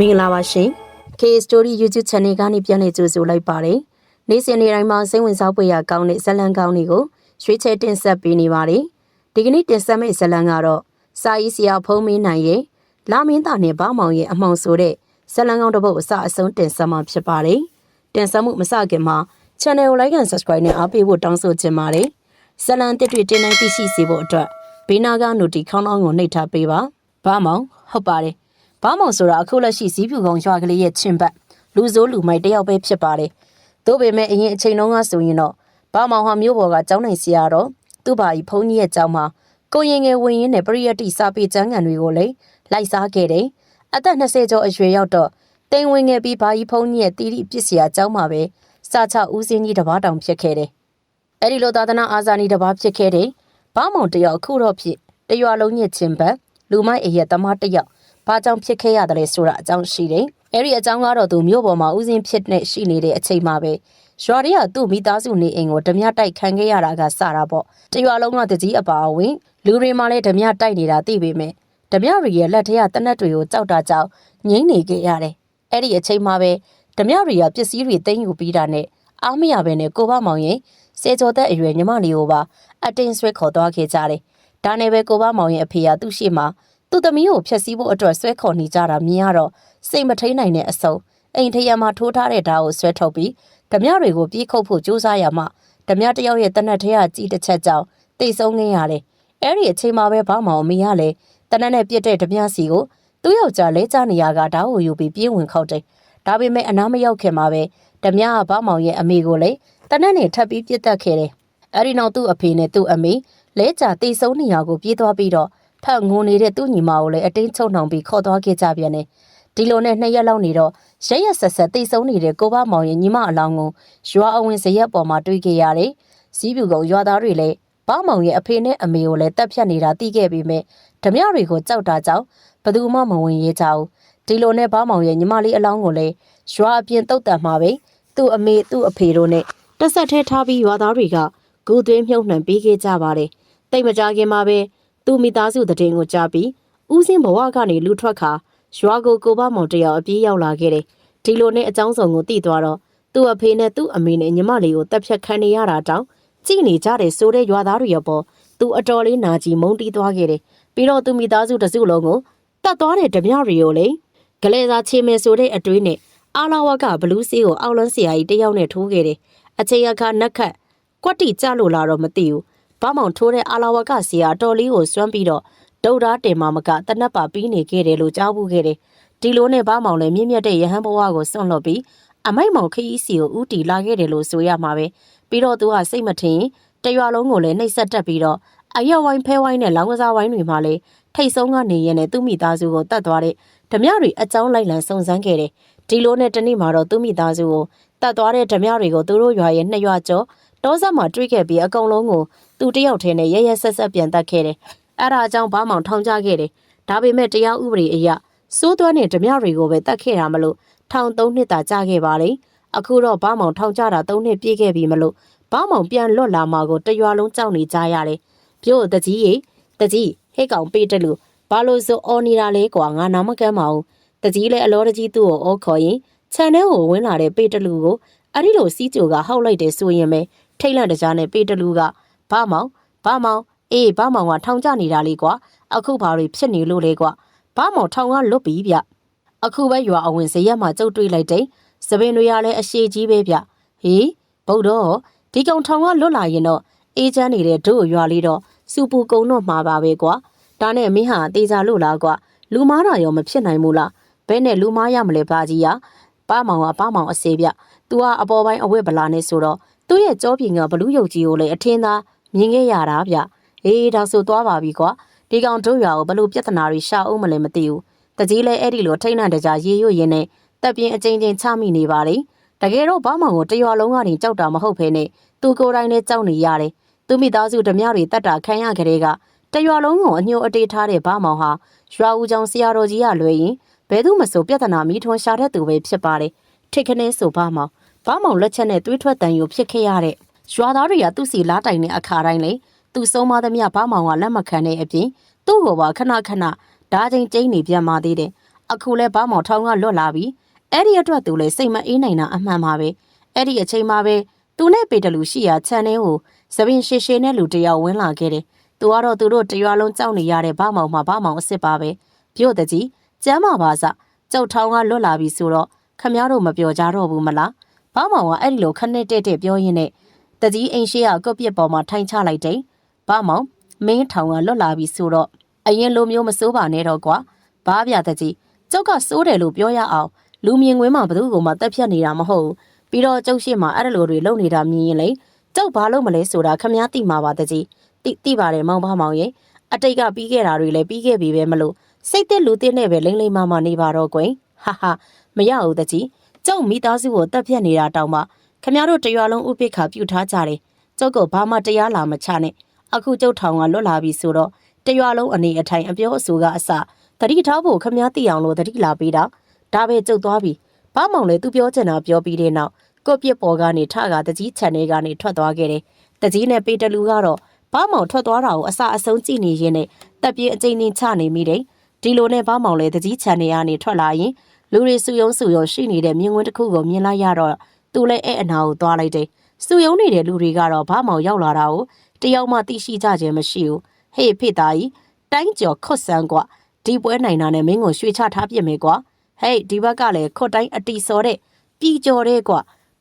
မင်္ဂလာပါရှင် K Story YouTube Channel ကနေပြန်လည်ကြိုဆိုလိုက်ပါတယ်နေ့စဉ်နေ့တိုင်းမှာစိတ်ဝင်စားဖွယ်ရာကောင်းတဲ့ဇာတ်လမ်းကောင်းတွေကိုရွှေချဲတင်ဆက်ပေးနေပါတယ်ဒီကနေ့တင်ဆက်မယ့်ဇာတ်လမ်းကတော့စာရေးဆရာဖုံးမင်းနိုင်ရဲ့လာမင်းသားနဲ့ဘောင်းမောင်ရဲ့အမှောင်ဆိုတဲ့ဇာတ်လမ်းကောင်းတစ်ပုဒ်အစအဆုံးတင်ဆက်မှာဖြစ်ပါတယ်တင်ဆက်မှုမစခင်မှာ Channel ကို Like and Subscribe နဲ့အားပေးဖို့တောင်းဆိုချင်ပါတယ်ဇာတ်လမ်းတစ်တွေတင်နိုင်သိရှိစေဖို့အတွက်ဘေးနာကနိုတီခေါင်းအောင်ကိုနှိပ်ထားပေးပါဘောင်းမောင်ဟုတ်ပါတယ် ဘာမောင်ဆိုတာအခုလက်ရှိဇီးဖြူကုံရွာကလေးရဲ့ချင်းဘတ်လူစိုးလူမိုက်တယောက်ပဲဖြစ်ပါတယ်။သို့ပေမဲ့အရင်အချိန်တုန်းကဆိုရင်တော့ဘာမောင်ဟာမြို့ပေါ်ကကျောင်းနိုင်ဆရာတော့သူ့ဘာကြီးဖုန်းကြီးရဲ့ကျောင်းမှာကိုရင်ငယ်ဝင်ရင်းနဲ့ပရိယတ်တိစာပေကျမ်းဂန်တွေကိုလည်းလိုက်စားခဲ့တယ်။အသက်20ကျော်အရွယ်ရောက်တော့တိမ်ဝင်ငယ်ပြီးဘာကြီးဖုန်းကြီးရဲ့တီးတိပစ္စည်းအကျောင်းမှာပဲစာချဦးစင်းကြီးတစ်ပါးတောင်ဖြစ်ခဲ့တယ်။အဲဒီလိုသာသနာအာဇာနည်တစ်ပါးဖြစ်ခဲ့တယ်။ဘာမောင်တယောက်အခုတော့ဖြစ်တရွာလုံးညစ်ချင်းဘတ်လူမိုက်အရက်သမားတစ်ယောက် ဘာကြောင့်ဖြစ်ခဲ့ရတယ်လဲဆိုတာအကြောင်းရှိတယ်။အဲ့ဒီအကြောင်းကတော့သူမြို့ပေါ်မှာဦးစင်းဖြစ်နေရှိနေတဲ့အချိန်မှာပဲရွာတွေကသူ့မိသားစုနေအိမ်ကိုဓမြတိုက်ခံခဲ့ရတာကစတာပေါ့။တရွာလုံးကတကြီးအပါအဝင်လူတွေမှလည်းဓမြတိုက်နေတာသိပေမဲ့ဓမြတွေရဲ့လက်ထက်ကတနက်တွေကိုကြောက်တာကြောင့်ငိမ့်နေခဲ့ရတယ်။အဲ့ဒီအချိန်မှာပဲဓမြတွေကပစ္စည်းတွေသိမ်းယူပြီးတာနဲ့အားမရဘဲနဲ့ကိုဘမောင်ရင်စေကျော်သက်အရွယ်ညီမလေးကိုပါအတင်းဆွဲခေါ်သွားခဲ့ကြတယ်။ဒါနဲ့ပဲကိုဘမောင်ရဲ့အဖေကသူ့ရှိမှာ သူ့သမီးကိုဖျက်ဆီးဖို့အတွက်ဆွဲခေါ်နေကြတာမြင်ရတော့စိတ်မထိန်နိုင်တဲ့အဆုံအိမ်ထရံမှာထိုးထားတဲ့ဓာတ်ကိုဆွဲထုတ်ပြီးဓမြတွေကိုပြေးခုတ်ဖို့ကြိုးစားရမှဓမြတယောက်ရဲ့တနက်ထဲကကြီးတစ်ချက်ကြောင့်တိတ်ဆုံးခဲ့ရတယ်။အဲ့ဒီအချိန်မှာပဲဘောင်းမောင်အမေကလည်းတနက်နဲ့ပြစ်တဲ့ဓမြစီကိုသူ့ယောက်ျားလဲကျနေရကဓာတ်ကိုယူပြီးပြေးဝင်ခောက်တယ်။ဒါပေမဲ့အနားမရောက်ခင်မှာပဲဓမြကဘောင်းမောင်ရဲ့အမေကိုလည်းတနက်နဲ့ထပ်ပြီးပြစ်တက်ခဲ့တယ်။အဲ့ဒီနောက်သူ့အဖေနဲ့သူ့အမေလဲကျတိတ်ဆုံးနေရာကိုပြေးသွားပြီးတော့ ဖတ်ငိုနေတဲ့သူ့ညီမကိုလည်းအတင်းချုပ်နှောင်ပြီးခေါ်သွားခဲ့ကြပြန်တယ်။ဒီလိုနဲ့နှစ်ရက်လောက်နေတော့ရရက်ဆက်ဆက်တိတ်ဆုံးနေတဲ့ကိုဘမောင်ရဲ့ညီမအလောင်းကိုရွာအဝင်စရက်ပေါ်မှာတွေ့ခဲ့ရတယ်။စီးပြူကောင်ရွာသားတွေလည်းဘောင်းမောင်ရဲ့အဖေနဲ့အမေကိုလည်းတက်ဖြတ်နေတာသိခဲ့ပြီးမြဲဓမြတွေကိုကြောက်တာကြောင့်ဘယ်သူမှမဝင်ရဲကြဘူး။ဒီလိုနဲ့ဘောင်းမောင်ရဲ့ညီမလေးအလောင်းကိုလည်းရွာအပြင်တုတ်တန်မှာပဲသူ့အမေသူ့အဖေတို့နဲ့တက်ဆက်ထဲထားပြီးရွာသားတွေကဂူသွင်းမြုပ်နှံပေးခဲ့ကြပါတယ်။တိတ်မကြခင်မှာပဲ သူ့မိသားစုတည်င်းကိုကြားပြီးဦးစင်းဘဝကနေလူထွက်ခါရွာကိုကိုဘမောင်တယောက်အပြေးရောက်လာခဲ့တယ်။ဒီလိုနဲ့အကြောင်းစုံကိုသိသွားတော့သူ့အဖေနဲ့သူ့အမေနဲ့ညီမလေးကိုတပ်ဖြတ်ခံနေရတာတောင်ကြည်နေကြတယ်ဆိုတဲ့ရွာသားတွေရောပေါ်သူအတော်လေးနာကြည်မုန်းတီးသွားခဲ့တယ်။ပြီးတော့သူမိသားစုတစုလုံးကိုတတ်သွားတဲ့ဓမြတွေကိုလေဂလဲစာချေမယ်ဆိုတဲ့အတွေးနဲ့အာလာဝကဘလူးစီးကိုအောက်လန်းဆရာကြီးတယောက်နဲ့ထိုးခဲ့တယ်။အချိန်အခါနက်ခတ်ကွက်တီကြလို့လာတော့မသိဘူး။ ဘာမောင်ထိုးတဲ့အာလာဝကဆရာတော်လေးကိုစွမ်းပြီးတော့ဒုတ်သားတင်မမကတနက်ပါပြီးနေခဲ့တယ်လို့ကြားဘူးခဲ့တယ်။ဒီလိုနဲ့ဘာမောင်လည်းမြင့်မြတ်တဲ့ရဟန်းဘဝကိုစွန့်လွတ်ပြီးအမိုက်မောင်ခရီးစီကိုဥတီလာခဲ့တယ်လို့ဆိုရမှာပဲ။ပြီးတော့သူကစိတ်မထင်တရွာလုံးကိုလည်းနှိပ်စက်တက်ပြီးတော့အရက်ဝိုင်းဖဲဝိုင်းနဲ့လောင်းကစားဝိုင်းတွေမှာလည်းထိတ်ဆုံးကနေရတဲ့သူ့မိသားစုကိုတတ်သွားတဲ့ဓမြတွေအကြောင်းလိုက်လံစုံစမ်းခဲ့တယ်။ဒီလိုနဲ့တနေ့မှာတော့သူ့မိသားစုကိုတတ်သွားတဲ့ဓမြတွေကိုသူတို့ရွာရဲ့နှစ်ရွာကျော် တောဆက်မှာတွေ့ခဲ့ပြီးအကုန်လုံးကိုသူတယောက်တည်းနဲ့ရရဆက်ဆက်ပြန်တတ်ခဲ့တယ်။အဲဒါအကြောင်းဘာမှောင်ထောင်ချခဲ့တယ်။ဒါပေမဲ့တရားဥပဒေအရစိုးသွမ်းတဲ့ဓမြတွေကိုပဲတတ်ခဲ့တာမလို့ထောင်သုံးနှစ်သာကြာခဲ့ပါလေ။အခုတော့ဘာမှောင်ထောင်ချတာသုံးနှစ်ပြည့်ခဲ့ပြီမလို့ဘာမှောင်ပြန်လွတ်လာမှာကိုတရွာလုံးကြောက်နေကြရတယ်။ပြို့တကြီးရေတကြီးဟဲ့ကောင်ပေးတယ်လို့ဘာလို့ဆိုအော်နေတာလဲကွာငါနာမကမ်းပါဘူး။တကြီးလည်းအလောတကြီးသူ့ကိုအော်ခေါ်ရင်ခြံထဲကိုဝင်လာတဲ့ပေးတလူကိုအဲ့ဒီလိုစီးကြိုကဟောက်လိုက်တယ်ဆိုရင်ပဲ ထိတ်လန့်တကြားနဲ့ပေးတလူကဘာမောင်ဘာမောင်အေးဘာမောင်ကထောင်ကျနေတာလေးကွာအခုဘာတွေဖြစ်နေလို့လဲကွာဘာမောင်ထောင်ကလွတ်ပြီဗျအခုပဲရွာအဝင်ဇရက်မှာကြုတ်တွေ့လိုက်တယ်စပင်တွေကလည်းအရှိကြီးပဲဗျဟေးဗုဒ္ဓဒီကောင်ထောင်ကလွတ်လာရင်တော့အေးချမ်းနေတဲ့တို့ရွာလေးတော့စူပူကုံတော့မှာပါပဲကွာဒါနဲ့မင်းဟာတေးစားလို့လားကွာလူမားတာရောမဖြစ်နိုင်ဘူးလားဘဲနဲ့လူမားရမလဲပါကြီးရပါမောင်ကပါမောင်အစေးဗျ။ तू ကအပေါ်ပိုင်းအဝတ်ဗလာနဲ့ဆိုတော့ သူ့ရဲ့ကြောပြင်ကဘလူးယုတ်ကြီးကိုလည်းအထင်းသားမြင်ခဲ့ရတာဗျ။အေးဒါဆိုသွားပါပြီကွာ။ဒီကောင်တို့ရွာကိုဘလို့ပြဿနာတွေရှာအောင်မလဲမသိဘူး။တကြီးလည်းအဲ့ဒီလိုထိတ်လန့်တကြားရေရွရင်းနဲ့တက်ပြင်းအချင်းချင်းချမိနေပါလေ။တကယ်တော့ဘာမှကိုတရွာလုံးကနေကြောက်တာမဟုတ်ဖ ೇನೆ သူကိုယ်တိုင်လည်းကြောက်နေရတယ်။သူမိသားစုဓမြတွေတတ်တာခံရကြတဲ့ကတရွာလုံးကိုအညှို့အတေးထားတဲ့ဘာမောင်ဟာရွာဦးကျောင်းဆရာတော်ကြီးကလွယ်ရင်ဘယ်သူမှဆိုပြဿနာမီးထွန်းရှာတဲ့သူပဲဖြစ်ပါတယ်။ထိတ်ခနဲဆိုဘာမောင် ဘာမောင်လက်ချက်နဲ့တွေးထွက်တန်ယူဖြစ်ခဲ့ရတဲ့ရွာသားတွေကသူ့စီလားတိုင်တဲ့အခါတိုင်းလေသူဆုံးမသမျှဘာမောင်ကလက်မခံတဲ့အပြင်သူ့ကိုပါခဏခဏဓာချင်းကျင်းနေပြန်มาသေးတယ်အခုလဲဘာမောင်ထောင်းကလွတ်လာပြီအဲ့ဒီအတွက်သူလဲစိတ်မအေးနိုင်တာအမှန်ပါပဲအဲ့ဒီအချိန်မှာပဲသူနဲ့ပေတလူရှိရာခြံထဲကိုသပင်ရှည်ရှည်နဲ့လူတစ်ယောက်ဝင်လာခဲ့တယ်သူကတော့သူတို့တရွာလုံးကြောက်နေရတဲ့ဘာမောင်မှာဘာမောင်အစ်စ်ပါပဲပြို့တကြီးကျမ်းမာပါစကျုပ်ထောင်းကလွတ်လာပြီဆိုတော့ခမည်းတော်မပြောကြတော့ဘူးမလား ဘာမောင်ကအဲ့ဒီလိုခနဲ့တဲ့တဲ့ပြောရင်းနဲ့တကြီးအိမ်ရှိရကုတ်ပြစ်ပေါ်မှာထိုင်ချလိုက်တယ်ဘာမောင်မင်းထောင်ကလွတ်လာပြီဆိုတော့အရင်လိုမျိုးမစိုးပါနဲ့တော့ကွာဘာပြတကြီးကျုပ်ကစိုးတယ်လို့ပြောရအောင်လူမြင်ကွင်းမှာဘသူ့ကိုမှတက်ဖြတ်နေတာမဟုတ်ဘူးပြီးတော့ကျုပ်ရှိမှအဲ့ဒါလိုတွေလုပ်နေတာမြင်ရင်လေကျုပ်ဘာလုပ်မလဲဆိုတာခမည်းသိမှာပါတကြီးတိတိပါတယ်မောင်ဖမောင်ရဲ့အတိတ်ကပြီးခဲ့တာတွေလည်းပြီးခဲ့ပြီပဲမလို့စိတ်သက်လူသက်နဲ့ပဲလိမ့်လိမ့်မမနေပါတော့ကွင်ဟာဟာမရဘူးတကြီး ကျုပ်မိသားစုကိုတက်ဖြတ်နေတာတောင်မှခမည်းတော်တရွာလုံးဥပိ္ပခာပြုထားကြတယ်ကျုပ်ကဘာမှတရားလာမချနဲ့အခုကျုပ်ထောင်ကလွတ်လာပြီဆိုတော့တရွာလုံးအနေအထိုင်အပြောအဆိုကအစတတိထားဖို့ခမည်းသိအောင်လို့တတိလာပေးတာဒါပဲကျုပ်သွားပြီဘာမောင်လဲသူပြောချင်တာပြောပြီးတဲ့နောက်ကို့ပြစ်ပေါ်ကနေထကတကြီးခြံထဲကနေထွက်သွားခဲ့တယ်တကြီးနဲ့ပေတလူကတော့ဘာမောင်ထွက်သွားတာကိုအစအဆုံးကြည့်နေရင်းနဲ့တက်ပြေးအကျဉ်းချင်းချနေမိတယ်ဒီလိုနဲ့ဘာမောင်လဲတကြီးခြံထဲကနေထွက်လာရင် လူတွေစုယုံစုယုံရှိနေတဲ့မြင်ကွင်းတစ်ခုကိုမြင်လိုက်ရတော့သူလည်းအဲ့အနာကိုသွားလိုက်တယ်စုယုံနေတဲ့လူတွေကတော့ဘာမောင်ရောက်လာတာကိုတယောက်မှသိရှိကြခြင်းမရှိဘူးဟေ့ဖေသားကြီးတိုင်းကျော်ခွတ်ဆန်းကွဒီပွဲနိုင်တာနဲ့မင်းကိုရွှေချထားပြစ်မယ်ကွာဟေ့ဒီဘက်ကလည်းခွတ်တိုင်းအတီစော်တဲ့ပြည်ကျော်တဲ့ကွ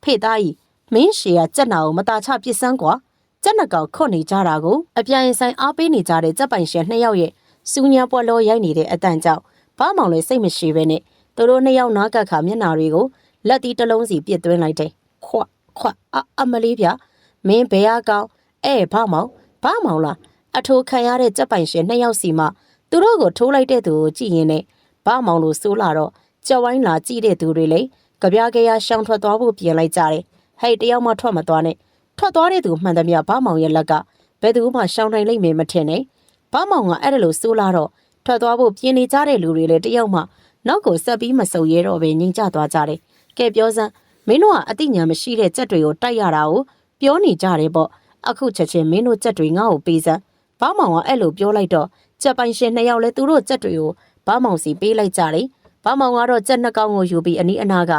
ဖေသားကြီးမင်းရှေကကြက်နာကိုမตาချပြစ်စမ်းကွာကြက်နှကောင်ခွတ်နေကြတာကိုအပြိုင်ဆိုင်အားပေးနေကြတဲ့ကြက်ပိုင်ရှင်နှစ်ယောက်ရဲ့စူညာပွက်လောရိုက်နေတဲ့အတန်ကြောင့်ဘာမောင်လည်းစိတ်မရှိပဲနဲ့ သူတို့နှစ်ယောက်နားကပ်ခါမျက်နာတွေကိုလက်တီးတစ်လုံးစီပစ်သွင်းလိုက်တယ်ခွတ်ခွတ်အအမလေးဗျမင်းဘယ်အကောင်အဲဘာမောင်ဘာမောင်လားအထိုးခံရတဲ့ကြက်ပိုင်ရှင်နှစ်ယောက်စီမှသူတို့ကိုထိုးလိုက်တဲ့သူကိုကြည့်ရင်နဲ့ဘာမောင်လို့စိုးလာတော့ကြောက်ဝိုင်းလာကြည့်တဲ့သူတွေလေကြပြားကြရရှောင်းထွက်သွားဖို့ပြင်လိုက်ကြတယ်ဟဲ့တယောက်မှထွက်မသွားနဲ့ထွက်သွားတဲ့သူမှန်သမျှဘာမောင်ရဲ့လက်ကဘယ်သူမှရှောင်းနိုင်လိမ့်မယ်မထင်နဲ့ဘာမောင်ကအဲ့ဒါလို့စိုးလာတော့ထွက်သွားဖို့ပြင်နေကြတဲ့လူတွေလည်းတယောက်မှ နောက်ကိုဆက်ပြီးမစုံရဲတော့ပဲငြိမ်ကျသွားကြတယ်ကဲပြောစမ်းမင်းတို့ကအတိညာမရှိတဲ့ကြက်တွေကိုတိုက်ရတာကိုပြောနေကြတယ်ပေါ့အခုချက်ချင်းမင်းတို့ကြက်တွေငါ့ကိုပေးစမ်းဘာမောင်ကအဲ့လိုပြောလိုက်တော့ကြက်ပိုင်ရှင်နှစ်ယောက်လဲသူတို့ကြက်တွေကိုဘာမောင်စီပေးလိုက်ကြတယ်ဘာမောင်ကတော့ကြက်နှစ်ကောင်ကိုယူပြီးအနီးအနားက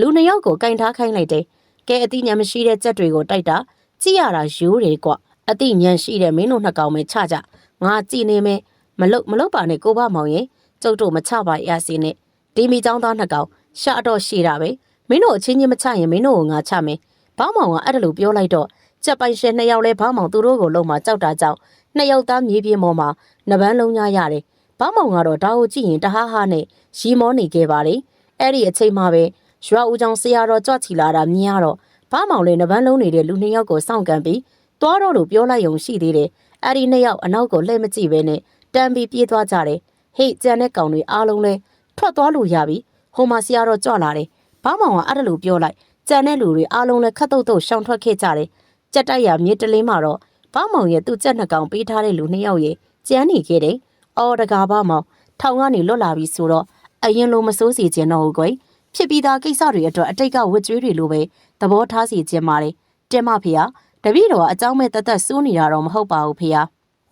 လူနှစ်ယောက်ကိုကင်ထားခိုင်းလိုက်တယ်ကဲအတိညာမရှိတဲ့ကြက်တွေကိုတိုက်တာကြည့်ရတာရိုးတယ်ကွအတိညာရှိတဲ့မင်းတို့နှစ်ကောင်ပဲချကြငါကြည်နေမယ်မလုတ်မလုတ်ပါနဲ့ကိုဘမောင်ရင် ကျုပ်တို့မချပါရစီနဲ့ဒီမီចောင်းသားနှစ်ကောင်ရှာတော့ရှိတာပဲမင်းတို့အချင်းချင်းမချရင်မင်းတို့ကိုငါချမယ်ဘာမောင်ကအဲ့ဒါလိုပြောလိုက်တော့ကြက်ပိုင်ရှင်နှစ်ယောက်လဲဘာမောင်သူတို့ကိုလုံမှာကြောက်တာကြောင့်နှစ်ယောက်သားမြေပြင်ပေါ်မှာနှပန်းလုံးညရတယ်ဘာမောင်ကတော့ဒါကိုကြည့်ရင်တဟားဟားနဲ့ရီမောနေခဲ့ပါတယ်အဲ့ဒီအချိန်မှာပဲရွာဦးချောင်ဆရာတော်ကြွချီလာတာမြင်ရတော့ဘာမောင်လဲနှပန်းလုံးနေတဲ့လူနှစ်ယောက်ကိုစောင့်ကန်ပြီးသွားတော့လို့ပြောလိုက်ုံရှိသေးတယ်အဲ့ဒီနှစ်ယောက်အနောက်ကိုလှည့်မကြည့်ပဲနဲ့တန်းပြီးပြေးသွားကြတယ် ဟေ့ကြံတဲ့ကောင်တွေအားလုံးလဲထွက်သွားလို့ရပြီဟိုမှာဆရာတော်ကြွလာတယ်ဘာမောင်ကအဲ့ဒါလိုပြောလိုက်ကြံတဲ့လူတွေအားလုံးလဲခတ်တုတ်တုတ်ရှောင်ထွက်ခဲ့ကြတယ်ကြက်တိုက်ရမြေတလင်းမှာတော့ဘာမောင်ရဲ့သူ့ကြက်နှကောင်ပေးထားတဲ့လူနှစ်ယောက်ရဲ့ကြမ်းနေခဲ့တယ်အော်တကားဘာမောင်ထောင်ကနေလွတ်လာပြီဆိုတော့အရင်လိုမစိုးစီခြင်းတော့ဘူးကွယ်ဖြစ်ပြီးသားကိစ္စတွေအတွက်အတိတ်ကဝစ်ကျွေးတွေလိုပဲသဘောထားစီခြင်းပါတယ်တင်မဖေဟာတပည့်တော်ကအเจ้าမဲ့တသက်စိုးနေတာတော့မဟုတ်ပါဘူးဖေဟာ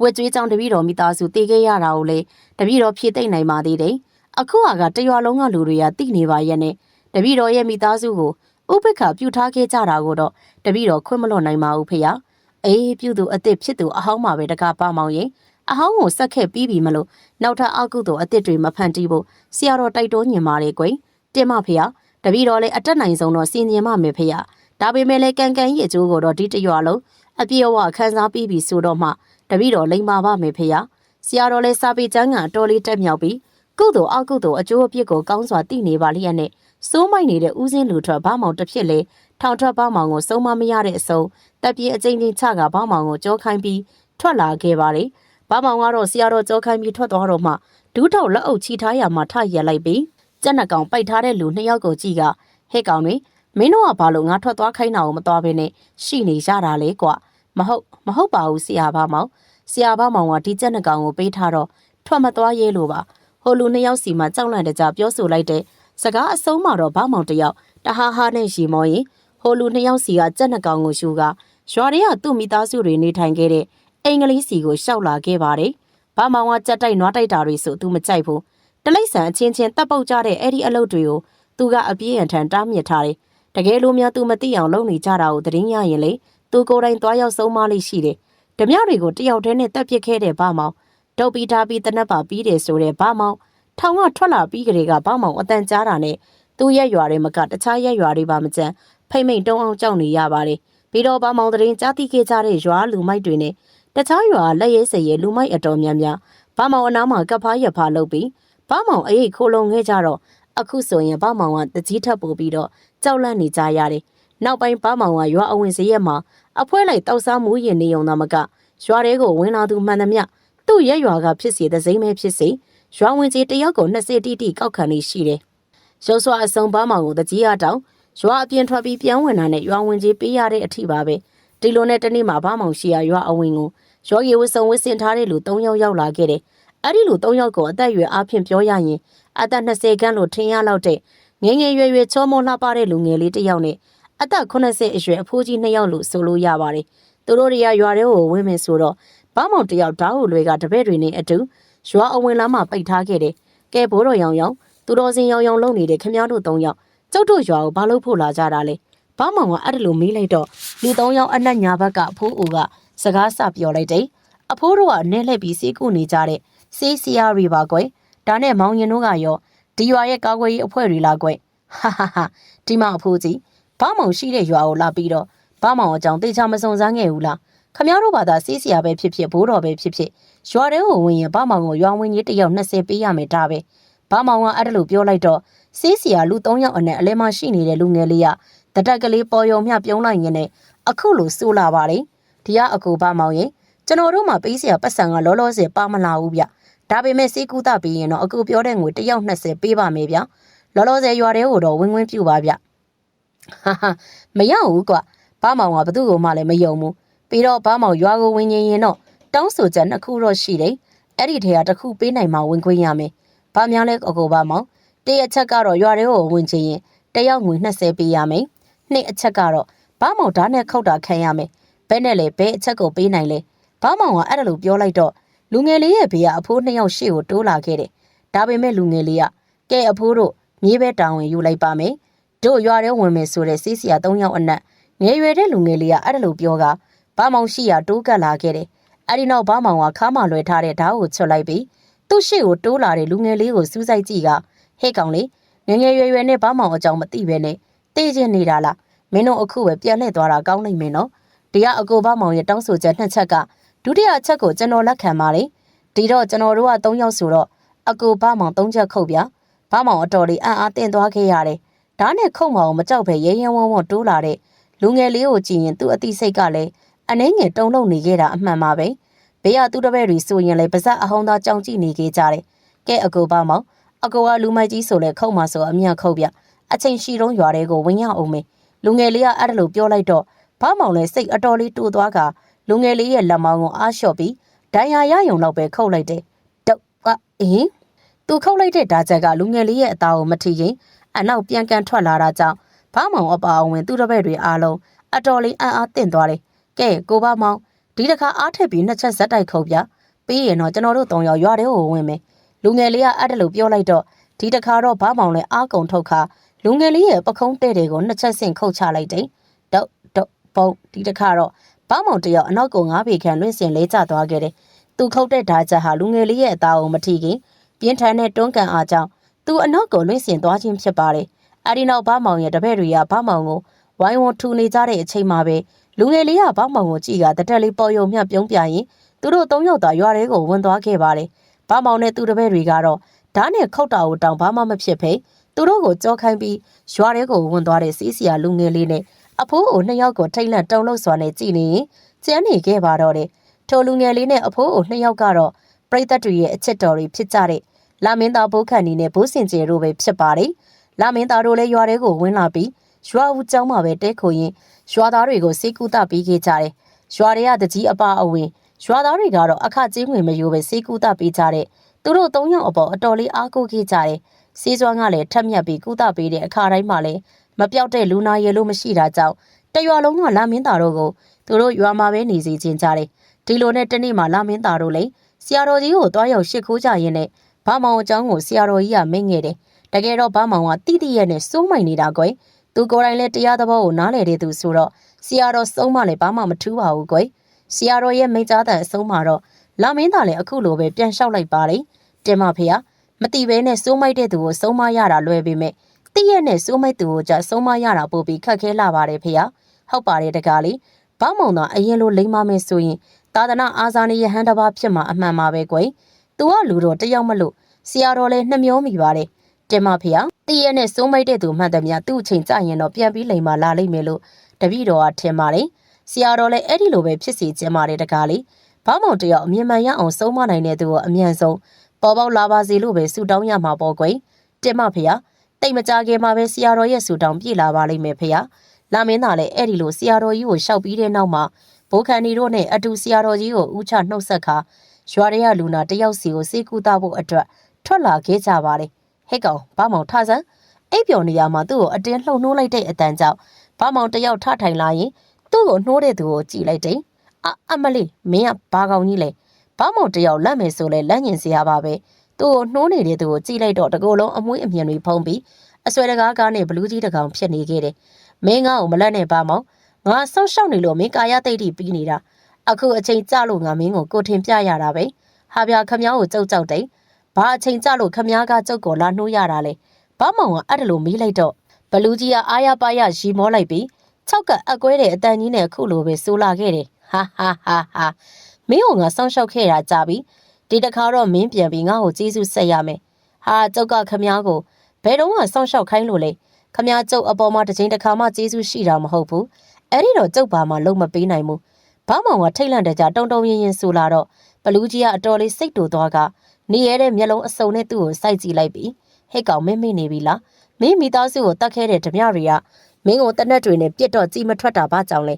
ဝစ်ကျွေးကြောင့်တပည့်တော်မိသားစုတည်ခဲ့ရတာကိုလေတပည့်တော်ဖြည့်သိမ့်နိုင်ပါသေးတယ်အခုဟာကတရွာလုံးကလူတွေကတိနေပါရဲ့နဲ့တပည့်တော်ရဲ့မိသားစုကိုဥပိ္ပခပြုထားခဲ့ကြတာကိုတော့တပည့်တော်ခွင့်မလွတ်နိုင်ပါဘူးဖေဟာအေးပြုသူအစ်စ်ဖြစ်သူအဟောင်းမှာပဲတကားပါမောင်ရင်အဟောင်းကိုစက်ခဲ့ပြီးပြီမလို့နောက်ထပ်အကုသို့အစ်စ်တွေမဖန်တီးဖို့ဆရာတော်တိုက်တွန်းညင်ပါတယ်ကွယ်တင်မဖေဟာတပည့်တော်လည်းအတက်နိုင်ဆုံးတော့စင်ញင်မမယ်ဖေဟာဒါပေမဲ့လည်းကန်ကန်ရဲ့အကျိုးကိုတော့ဒီတရွာလုံးအပြည့်အဝခန်းစားပြီးပြီဆိုတော့မှ တပည့်တော်လိမ္မာပါမယ်ဖေဟာဆရာတော်လည်းစာပေကျမ်းကအတော်လေးတက်မြောက်ပြီးကုသိုလ်အကုသိုလ်အကျိုးအပြစ်ကိုကောင်းစွာသိနေပါလျက်နဲ့စိုးမိုက်နေတဲ့ဦးစင်းလူထွက်ဘာမောင်တစ်ဖြစ်လေထောင်ထွက်ဘာမောင်ကိုစုံမမရတဲ့အစုံတက်ပြေးအကျဉ်းချင်းချကဘာမောင်ကိုကြောခိုင်းပြီးထွက်လာခဲ့ပါတယ်ဘာမောင်ကတော့ဆရာတော်ကြောခိုင်းပြီးထွက်သွားတော့မှဒူးထောက်လက်အုပ်ချီထားရမှာထရက်လိုက်ပြီးကြက်နှကောင်ပိုက်ထားတဲ့လူနှစ်ယောက်ကိုကြည့်ကဟဲ့ကောင်တွေမင်းတို့ကဘာလို့ငါထွက်သွားခိုင်းတာကိုမသွားဘဲနဲ့ရှိနေကြတာလေကွ မဟုတ်မဟုတ်ပါဘူးဆရာဘာမောင်ဆရာဘာမောင်ကဒီကြက်နှကောင်ကိုပေးထားတော့ထွက်မသွားရဲလို့ပါဟိုလူနှစ်ယောက်စီမှာကြောက်လန့်တကြပြောဆိုလိုက်တဲ့စကားအဆုံးမှာတော့ဘာမောင်တယောက်တဟားဟားနဲ့ရီမောရင်ဟိုလူနှစ်ယောက်စီကကြက်နှကောင်ကိုယူကရွာတွေကသူ့မိသားစုတွေနေထိုင်ခဲ့တဲ့အင်္ဂလိပ်စီကိုရှောက်လာခဲ့ပါတယ်။ဘာမောင်ကကြက်တိုက်နွားတိုက်တာတွေဆိုသူမကြိုက်ဘူး။တလိษံအချင်းချင်းတပ်ပုတ်ကြတဲ့အဲ့ဒီအလုပ်တွေကိုသူကအပြည့်အထန်တားမြစ်ထားတယ်တကယ်လို့များသူမသိအောင်လုပ်နေကြတာကိုသတင်းရရင်လေ သူကိုယ်တိုင်သွားရောက်ဆုံးမလေးရှိတယ်ဓမြတွေကိုတယောက်တည်းနဲ့တက်ပစ်ခဲ့တဲ့ဗမောင်တုတ်ပြီးထားပြီးတနက်ပါပြီးတယ်ဆိုတဲ့ဗမောင်ထောင်ကထွက်လာပြီးကလေးကဗမောင်အတန်ကြားတာနဲ့သူ့ရက်ရွာတွေမကတခြားရက်ရွာတွေပါမကြမ်းဖိမ့်မိန်တုံးအောင်ကြောက်နေရပါတယ်ပြီးတော့ဗမောင်သတင်းကြားသိခဲ့ကြတဲ့ရွာလူမိုက်တွေနဲ့တခြားရွာလက်ရဲစရဲလူမိုက်အတော်များများဗမောင်အနားမှာကပ်ဖားရဖားလုပ်ပြီးဗမောင်အေးခိုးလုံခဲ့ကြတော့အခုဆိုရင်ဗမောင်ကတကြီးထပ်ပို့ပြီးတော့ကြောက်လန့်နေကြရတယ်နောက်ပိုင်းဗမောင်ကရွာအဝင်စရက်မှာ အဖွဲလိုက်တောက်စားမှုရင်နေုံသာမကရွာတွေကိုဝင်လာသူမှန်သမျှသူ့ရက်ရွာကဖြစ်စီတဲ့စိမ့်မဲဖြစ်စီရွာဝင်ကြီးတယောက်ကို20တိတိကောက်ခံနေရှိတယ်ရုပ်စွာအစုံဗမောင်ကိုတကြီးရတောင်ရွာအပြင်ထွက်ပြီးပြန်ဝင်လာတဲ့ရွာဝင်ကြီးပေးရတဲ့အထိပါပဲဒီလိုနဲ့တနေ့မှာဗမောင်ရှိရရွာအဝင်ကိုရောရီဝစ်စုံဝစ်စင်ထားတဲ့လူ၃ယောက်ရောက်လာခဲ့တယ်အဲ့ဒီလူ၃ယောက်ကိုအသက်အရွယ်အဖြစ်ပြောရရင်အသက်20ခန်းလို့ထင်ရလောက်တဲ့ငယ်ငယ်ရွယ်ရွယ်ချောမောလှပတဲ့လူငယ်လေးတစ်ယောက်နဲ့ အသက်80အရွယ်အဖိုးကြီးနှစ်ယောက်လို့ဆိုလို့ရပါတယ်သူတို့တွေကရွာတွေကိုဝင်မယ်ဆိုတော့ဗမောင်တယောက်ဓာတ်ဟိုတွေကတပည့်တွေနဲ့အတူရွာအဝင်လမ်းမှာပိတ်ထားခဲ့တယ်ကဲဘိုးတော်ရောင်ရောင်သူတော်စင်ရောင်ရောင်လုံနေတဲ့ခမည်းတော်၃ယောက်ကျုပ်တို့ရွာကိုဘာလို့ဖို့လာကြတာလဲဗမောင်ကအဲ့ဒါလိုမေးလိုက်တော့လူ၃ယောက်အနက်ညာဘက်ကအဖိုးအိုကစကားစပြောလိုက်တယ်အဖိုးတို့ကနဲလှည့်ပြီးစီးကူနေကြတဲ့စေးစီယာရီပါကွယ်ဒါနဲ့မောင်ရင်တို့ကရောဒီရွာရဲ့ကာကွယ်ရေးအဖွဲ့တွေလာကွယ်ဟာဟာဟာဒီမှာအဖိုးကြီး ဘာမောင်ရှိတဲ့ရွာကိုလာပြီးတော့ဘာမောင်အကြောင်းတေချာမစုံစမ်းခဲ့ဘူးလားခမရတို့ဘာသာစီးစီယာပဲဖြစ်ဖြစ်ဘိုးတော်ပဲဖြစ်ဖြစ်ရွာထဲကိုဝင်ရင်ဘာမောင်ကိုရွာဝင်ကြီးတစ်ယောက်20ပေးရမယ်ဒါပဲဘာမောင်ကအဲ့ဒါလိုပြောလိုက်တော့စီးစီယာလူ3ယောက်အနက်အလဲမရှိနေတဲ့လူငယ်လေးကတတက်ကလေးပေါ်ယုံမြပြုံးလိုက်ရင်လည်းအခုလိုစိုးလာပါတယ်ဒီကအကူဘာမောင်ရင်ကျွန်တော်တို့မှပေးစရာပတ်စံကလောလောဆယ်ပါမလာဘူးဗျဒါပေမဲ့စေကူတာပြီးရင်တော့အကူပြောတဲ့ငွေတစ်ယောက်20ပေးပါမယ်ဗျလောလောဆယ်ရွာတွေကိုတော့ဝင်ဝင်ပြူပါဗျ ဟာဟာမရဘူးကွာဘာမောင်ကဘသူ့ကိုမှလည်းမယုံဘူးပြီးတော့ဘာမောင်ရွာကိုဝင်ရင်ရင်တော့တောင်းဆိုချက်နှစ်ခုတော့ရှိတယ်အဲ့ဒီထဲကတစ်ခုပေးနိုင်မှဝင်ခွင့်ရမယ်ဘာများလဲအကိုဘာမောင်တရက်ချက်ကတော့ရွာတွေကိုဝင်ချင်ရင်တယောက်ငွေ20ပေးရမယ်နှစ်အချက်ကတော့ဘာမောင်ဓာတ်နဲ့ခုတ်တာခံရမယ်ဘဲနဲ့လေဘဲအချက်ကိုပေးနိုင်လေဘာမောင်ကအဲ့ဒါလိုပြောလိုက်တော့လူငယ်လေးရဲ့ဘေးကအဖိုးနှစ်ယောက်ရှေ့ကိုတိုးလာခဲ့တယ်ဒါပေမဲ့လူငယ်လေးကကဲအဖိုးတို့မြေးပဲတောင်းဝင်ယူလိုက်ပါမယ် တို့ရွာထဲဝင်မယ်ဆိုတဲ့စီးစီယာ၃ယောက်အနက်ငယ်ရွယ်တဲ့လူငယ်လေးကအဲ့ဒါလိုပြောကဘာမောင်ရှိရတိုးကပ်လာခဲ့တယ်အဲ့ဒီနောက်ဘာမောင်ကခါမလွယ်ထားတဲ့ဓာတ်ကိုချွတ်လိုက်ပြီးသူ့ရှေ့ကိုတိုးလာတဲ့လူငယ်လေးကိုစူးစိုက်ကြည့်ကဟဲ့ကောင်လေးငယ်ငယ်ရွယ်ရွယ်နဲ့ဘာမောင်အကြောင်းမသိပဲနဲ့တေးချင်းနေတာလားမင်းတို့အခုပဲပြန်လှည့်သွားတာကောင်းနိုင်မင်းနော်ဒီကအကိုဘာမောင်ရဲ့တောင်းဆိုချက်နှစ်ချက်ကဒုတိယအချက်ကိုကျွန်တော်လက်ခံပါတယ်ဒီတော့ကျွန်တော်တို့က၃ယောက်ဆိုတော့အကိုဘာမောင်၃ချက်ခုတ်ပြဘာမောင်အတော်လေးအံ့အားတင်သွားခဲ့ရတယ် ဒါနဲ့ခုတ်မောင်မကြောက်ပဲရဲရဲဝုံဝုံတိုးလာတဲ့လူငယ်လေးကိုကြည့်ရင်သူ့အသိစိတ်ကလည်းအနှဲငယ်တုံလုံးနေခဲ့တာအမှန်ပါပဲဘေးကသူ့တပည့်တွေဆိုရင်လည်းပါဇက်အဟောင်းသားကြောင်ကြည့်နေခဲ့ကြတယ်ကဲအကိုဘာမောင်အကိုကလူမိုက်ကြီးဆိုလဲခုတ်မှာဆိုအမြတ်ခုတ်ပြအချိန်ရှိတုံးရွာတွေကိုဝင်ရအောင်မေလူငယ်လေးကအဲ့ဒါလိုပြောလိုက်တော့ဘာမောင်လည်းစိတ်အတော်လေးတူသွားကလူငယ်လေးရဲ့လက်မောင်းကိုအားလျှော့ပြီးဒဏ်ရာရယုံလောက်ပဲခုတ်လိုက်တယ်တုတ်ကအင်းသူခုတ်လိုက်တဲ့ဓာချက်ကလူငယ်လေးရဲ့အသားကိုမထီရင် အနောက်ပြန်ကန်ထွက်လာတာကြောင့်ဘာမောင်အပါအဝင်သူ့တပည့်တွေအားလုံးအတော်လေးအံ့အားသင့်သွားတယ်ကဲကိုဘာမောင်ဒီတစ်ခါအားထက်ပြီးနှစ်ချက်ဇက်တိုက်ခုတ်ပြပြီးရင်တော့ကျွန်တော်တို့၃ယောက်ရွာတဲ့ကိုဝင်မယ်လူငယ်လေးကအဲ့ဒါလိုပြောလိုက်တော့ဒီတစ်ခါတော့ဘာမောင်လည်းအားကုန်ထုတ်ခါလူငယ်လေးရဲ့ပခုံးတဲ့တွေကိုနှစ်ချက်ဆင့်ခုတ်ချလိုက်တယ်တုတ်တုတ်ပုံဒီတစ်ခါတော့ဘာမောင်တယောက်အနောက်ကိုငါးပေခန့်လွင့်စင်လေးကျသွားခဲ့တယ်သူခုတ်တဲ့ဓာချက်ဟာလူငယ်လေးရဲ့အသားကိုမထိခင်ပြင်းထန်တဲ့တွန်းကန်အားကြောင့် သူအနောက်ကိုလွင့်စင်သွားခြင်းဖြစ်ပါတယ်အဲဒီနောက်ဘာမောင်ရဲ့တပည့်တွေကဘာမောင်ကိုဝိုင်းဝန်းထူနေကြတဲ့အချိန်မှာပဲလူငယ်လေးကဘာမောင်ကိုကြည့်ကတတက်လေးပေါ်ယုံမြပြုံးပြရင်သူတို့သုံးယောက်သာရွာတွေကိုဝင်သွားခဲ့ပါတယ်။ဘာမောင်နဲ့သူတပည့်တွေကတော့ဓာတ်နဲ့ခောက်တာကိုတောင်ဘာမှမဖြစ်ဖေသူတို့ကိုကြောခိုင်းပြီးရွာတွေကိုဝင်သွားတဲ့စီးစီယာလူငယ်လေးနဲ့အဖိုးအိုနှစ်ယောက်ကိုထိတ်လန့်တုန်လှုပ်စွာနဲ့ကြည်နေရင်ကျန်းနေခဲ့ပါတော့တယ်။ထိုလူငယ်လေးနဲ့အဖိုးအိုနှစ်ယောက်ကတော့ပရိသတ်တွေရဲ့အချစ်တော်တွေဖြစ်ကြတဲ့ လာမင်းသားဘိုးခန့်နီနဲ့ဘိုးစင်ကျေတို့ပဲဖြစ်ပါတယ်။လာမင်းသားတို့လည်းရွာတွေကိုဝင်လာပြီးရွာဦးကျောင်းမှာပဲတဲခိုရင်ရွာသားတွေကိုစေကူတာပေးခဲ့ကြတယ်။ရွာတွေကတကြီးအပါအဝင်ရွာသားတွေကတော့အခကြေးငွေမယိုပဲစေကူတာပေးကြတဲ့သူတို့သုံးယောက်အပေါ်အတော်လေးအားကိုးခဲ့ကြတယ်။စေးစွမ်းကလည်းထက်မြက်ပြီးကူတာပေးတဲ့အခါတိုင်းမှာလည်းမပြောက်တဲ့လူနာရဲလို့မရှိတာကြောင့်တရွာလုံးကလာမင်းသားတို့ကိုသူတို့ရွာမှာပဲနေစီခြင်းကြတယ်။ဒီလိုနဲ့တနေ့မှလာမင်းသားတို့လည်းဆရာတော်ကြီးကိုတွားရောက်ရှ िख ိုးကြရင်းနဲ့ဘ ဘာမောင်အကြောင်းကိုဆရာတော်ကြီးကမိန့်ခဲ့တယ်တကယ်တော့ဘာမောင်ကတိတိရဲ့နဲ့စိုးမိုင်နေတာကွယ်သူကိုယ်တိုင်လည်းတရားသဘောကိုနားလည်တဲ့သူဆိုတော့ဆရာတော်ဆုံးမလည်းဘာမှမထူးပါဘူးကွယ်ဆရာတော်ရဲ့မိန့်ကြားတဲ့အဆုံးမှာတော့လာမင်းသားလည်းအခုလိုပဲပြန်လျှောက်လိုက်ပါလေတင်မဖေဟာမတိဘဲနဲ့စိုးမိုက်တဲ့သူကိုဆုံးမရတာလွယ်ပေမဲ့တိရဲ့နဲ့စိုးမိုက်သူကိုကြဆုံးမရတာပို့ပြီးခက်ခဲလာပါတယ်ဖေဟာဟုတ်ပါတယ်တကားလေးဘာမောင်သာအရင်လိုလိမ့်မမယ်ဆိုရင်သာသနာအာဇာနည်ယဟန်တစ်ပါးဖြစ်မှာအမှန်ပါပဲကွယ် သူကလူတော်တယောက်မလို့ဆရာတော်လည်းနှမျောမိပါတယ်တင်မဖေဟာတိရဲ့နဲ့စိုးမိုက်တဲ့သူမှတ်တယ်များသူ့အချိန်ကြရင်တော့ပြန်ပြီးလိမ့်မာလာလိမ့်မယ်လို့တပည့်တော်ကထင်ပါတယ်ဆရာတော်လည်းအဲ့ဒီလိုပဲဖြစ်စီခြင်းပါတယ်တကားလေးဘာမောင်တယောက်အမြင်မှန်ရအောင်ဆုံးမနိုင်တဲ့သူကိုအမြန်ဆုံးပေါ်ပေါက်လာပါစေလို့ပဲဆုတောင်းရမှာပေါ့ကွယ်တင်မဖေဟာတိတ်မကြခင်မှာပဲဆရာတော်ရဲ့ဆုတောင်းပြည့်လာပါလိမ့်မယ်ဖေဟာလာမင်းသားလည်းအဲ့ဒီလိုဆရာတော်ကြီးကိုရှောက်ပြီးတဲ့နောက်မှာဘိုးခန်ဒီတို့နဲ့အတူဆရာတော်ကြီးကိုဥချနှုတ်ဆက်ခါ ရွာရဲရလူနာတယောက်စီကိုစေကူတာဖို့အတွက်ထွက်လာခဲ့ကြပါတယ်ဟဲ့ကောင်ဘာမောင်ထဆန်းအိပ်ပျော်နေရမှာသူ့ကိုအတင်းလှုပ်နှိုးလိုက်တဲ့အတန်ကြောင့်ဘာမောင်တယောက်ထထိုင်လာရင်သူ့ကိုနှိုးတဲ့သူကိုကြည်လိုက်တယ်အအမလေးမင်းကဘာကောင်ကြီးလဲဘာမောင်တယောက်လက်မယ်ဆိုလဲလက်ညင်စရာပါပဲသူ့ကိုနှိုးနေတဲ့သူကိုကြည်လိုက်တော့တကူလုံးအမွှေးအမြင်တွေဖုံးပြီးအဆွဲတကားကားနဲ့ဘလူးကြီးတကောင်ဖြစ်နေခဲ့တယ်မင်းငါ့ကိုမလက်နဲ့ပါမောင်ငါဆောက်ရှောက်နေလို့မင်းကာယတိတ်တိပြီးနေတာ အခုအချိန်ကြလို့ငါမင်းကိုကိုထင်ပြရတာပဲဟာဗျာခမောင်းကိုကြောက်ကြောက်တိတ်ဘာအချိန်ကြလို့ခမားကကြောက်ကိုလာနှိုးရတာလဲဘာမောင်ကအဲ့ဒါလိုမီးလိုက်တော့ဘလူးကြီးကအားရပါရရီမောလိုက်ပြီး၆ကအကွဲတဲ့အတန်ကြီးနဲ့အခုလိုပဲစိုးလာခဲ့တယ်ဟာဟာဟာဟာမင်းကငါစောင့်ရှောက်ခဲ့တာကြပြီဒီတစ်ခါတော့မင်းပြန်ပြီးငါ့ကိုကျေးဇူးဆက်ရမယ်ဟာကြောက်ကခမားကိုဘယ်တော့မှစောင့်ရှောက်ခိုင်းလို့လဲခမားကျုပ်အပေါ်မှာတစ်ချိန်တစ်ခါမှကျေးဇူးရှိတာမဟုတ်ဘူးအဲ့ဒီတော့ကျုပ်ပါမှလုံးမပေးနိုင်ဘူး ဘာမောင်ကထိတ်လန့်တဲ့ကြတုံတုံရင်ရင်ဆိုလာတော့ဘလူးကြီးကအတော်လေးစိတ်တူသွားကနေရတဲ့မျက်လုံးအစုံနဲ့သူ့ကိုစိုက်ကြည့်လိုက်ပြီးဟဲ့ကောင်မင်းမင်းနေပြီလားမင်းမိသားစုကိုတတ်ခဲ့တဲ့ဓမြတွေကမင်းကိုတနက်တွေနဲ့ပြစ်တော့ကြည်မထွက်တာဘာကြောင့်လဲ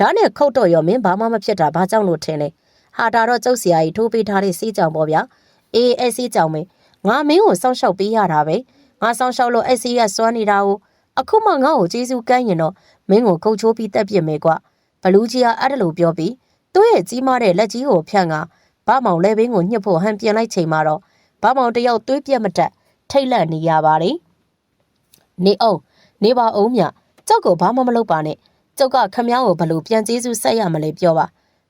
ဒါနဲ့ခုတ်တော့ရောမင်းဘာမှမဖြစ်တာဘာကြောင့်လို့ထင်လဲဟာတာတော့ကျုပ်ဆရာကြီးထိုးပေးထားတဲ့စီးကြောင်ပေါ့ဗျာအေးအဲ့စီးကြောင်မင်းငါမင်းကိုစောင့်ရှောက်ပေးရတာပဲငါစောင့်ရှောက်လို့အဲ့စီးကစွမ်းနေတာကိုအခုမှငါ့ကိုကျေးဇူးကမ်းရင်တော့မင်းကိုကုတ်ချိုးပြီးတက်ပြစ်မယ်ကွာ ဘလူးကြီးကအဲ့ဒါလိုပြောပြီးသူ့ရဲ့ကြီးမားတဲ့လက်ကြီးကိုဖြန့်ကဘာမောင်လဲဘင်းကိုညှစ်ဖို့ဟန်ပြင်လိုက်ချိန်မှာတော့ဘာမောင်တယောက်သွေးပြက်မတက်ထိတ်လန့်နေရပါတယ်နေအောင်နေပါအောင်မြကြောက်ကိုဘာမှမလုပ်ပါနဲ့ကြောက်ကခမောင်းကိုဘလို့ပြန်ကျေးဇူးဆက်ရမလဲပြောပါ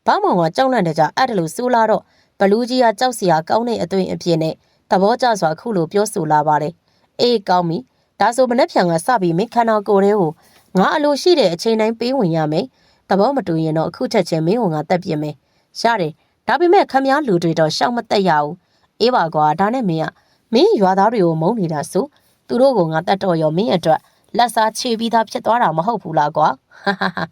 ဘာမောင်ကကြောက်လန့်တဲ့ကြအဲ့ဒါလို့စူးလာတော့ဘလူးကြီးကကြောက်စရာကောင်းတဲ့အသွင်အပြင်းနဲ့သဘောကျစွာခုလိုပြောဆိုလာပါတယ်အေးကောင်းပြီဒါဆိုမနှက်ဖြံကစပြီးမင်းခန္ဓာကိုယ်လေးကိုငါအလိုရှိတဲ့အချိန်တိုင်းပေးဝင်ရမယ် သဘောမတူရင်တော့အခုချက်ချင်းမင်းကငါတက်ပြစ်မယ်ရတယ်ဒါပေမဲ့ခမည်းလူတွေတော့ရှောက်မတက်ရဘူးအေးပါကွာဒါနဲ့မင်းကမင်းရွာသားတွေကိုမုန်းနေတာဆိုသူတို့ကငါတက်တော့ရောမင်းအတွက်လက်စားချေပြီးသားဖြစ်သွားတာမဟုတ်ဘူးလားကွာဟာဟာဟာ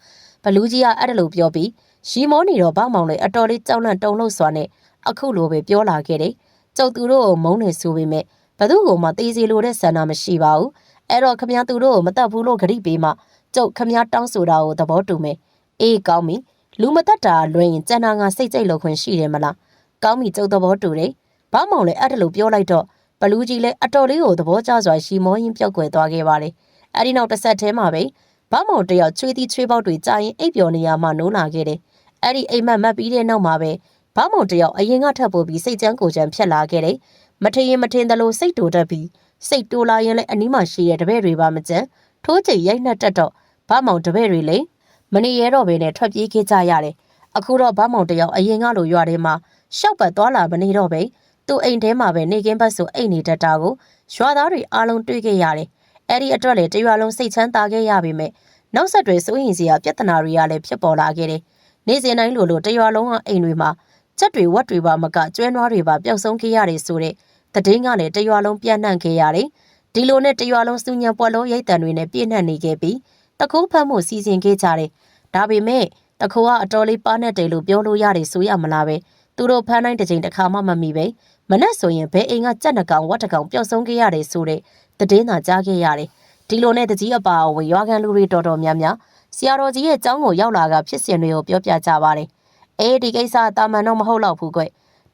ဘလူးကြီးကအဲ့ဒါလိုပြောပြီးရီမောနေတော့ဘောက်မောင်လေးအတော်လေးကြောက်လန့်တုန်လှုပ်စွာနဲ့အခုလိုပဲပြောလာခဲ့တယ်ကျုပ်သူတို့ကိုမုန်းနေဆိုပေမဲ့ဘသူကမှတေးစီလိုတဲ့ဆန္ဒမရှိပါဘူးအဲ့တော့ခမည်းသူတို့ကိုမတတ်ဘူးလို့ဂရိပေးမှကျုပ်ခမည်းတောင်းဆိုတာကိုသဘောတူမယ် အေးကောင်းပြီလူမတက်တာလွင်ရင်ကျန်တာငါစိတ်ကြိတ်လောက်ခွင့်ရှိတယ်မလားကောင်းပြီကျုပ်သဘောတူတယ်ဘာမောင်လည်းအဲ့ဒါလိုပြောလိုက်တော့ဘလူးကြီးလည်းအတော်လေးကိုသဘောကျစွာရှီမောရင်းပြောက်ွယ်သွားခဲ့ပါတယ်အဲ့ဒီနောက်တစ်ဆက်တည်းမှာပဲဘာမောင်တယောက်ချွေးသီးချွေးပေါက်တွေကြာရင်အိပ်ပျော်နေရမှနိုးလာခဲ့တယ်အဲ့ဒီအိမ်မက်မက်ပြီးတဲ့နောက်မှာပဲဘာမောင်တယောက်အရင်ကထပ်ပို့ပြီးစိတ်ကြမ်းကိုကြမ်းဖြစ်လာခဲ့တယ်မထရင်မထင်သလိုစိတ်တူတတ်ပြီးစိတ်တိုးလာရင်လည်းအနီးမှာရှိတဲ့တပည့်တွေပါမကျန်ထိုးချိန်ရိုက်နှက်တတ်တော့ဘာမောင်တပည့်တွေလည်း မနေရတော့ဘဲနဲ့ထွက်ပြေးခဲ့ကြရတယ်အခုတော့ဘာမောင်တယောက်အရင်ကလိုရွာထဲမှာရှောက်ပတ်သွားလာမနေတော့ပဲသူ့အိမ်ထဲမှာပဲနေကင်းဘက်ဆိုအိမ်နေတတ်တာကိုရွာသားတွေအားလုံးတွေ့ခဲ့ရတယ်အဲ့ဒီအတွက်လေတရွာလုံးစိတ်ချမ်းသာခဲ့ရပေမဲ့နောက်ဆက်တွဲစိုးရင်စရာပြဿနာတွေကလည်းဖြစ်ပေါ်လာခဲ့တယ်နေ့စဉ်တိုင်းလိုလိုတရွာလုံးကအိမ်တွေမှာချက်တွေဝက်တွေပါမကကျွဲနွားတွေပါပျောက်ဆုံးခဲ့ရတယ်ဆိုတဲ့တည်င်းကလည်းတရွာလုံးပြန့်နှံ့ခဲ့ရတယ်ဒီလိုနဲ့တရွာလုံးစူညံပွက်လုံးရိတ်တံတွေနဲ့ပြည့်နှံ့နေခဲ့ပြီး တကူဖတ်မှုစီစဉ်ခဲ့ကြတယ်ဒါပေမဲ့တခိုးကအတော်လေးပါနဲ့တယ်လို့ပြောလို့ရတယ်ဆိုရမလားပဲသူတို့ဖမ်းတိုင်းတစ်ချိန်တစ်ခါမှမမိပဲမနဲ့ဆိုရင်ဘဲအိမ်ကကြက်နှကောင်ဝတ်တကောင်ပျောက်ဆုံးခဲ့ရတယ်ဆိုတဲ့တည်င်းသာကြားခဲ့ရတယ်ဒီလိုနဲ့တကြီးအပါအဝင်ရွာကန်လူတွေတော်တော်များများဆရာတော်ကြီးရဲ့ကျောင်းကိုရောက်လာကဖြစ်စဉ်တွေကိုပြောပြကြပါတယ်အေးဒီကိစ္စတာမန်တော့မဟုတ်တော့ဘူးကွ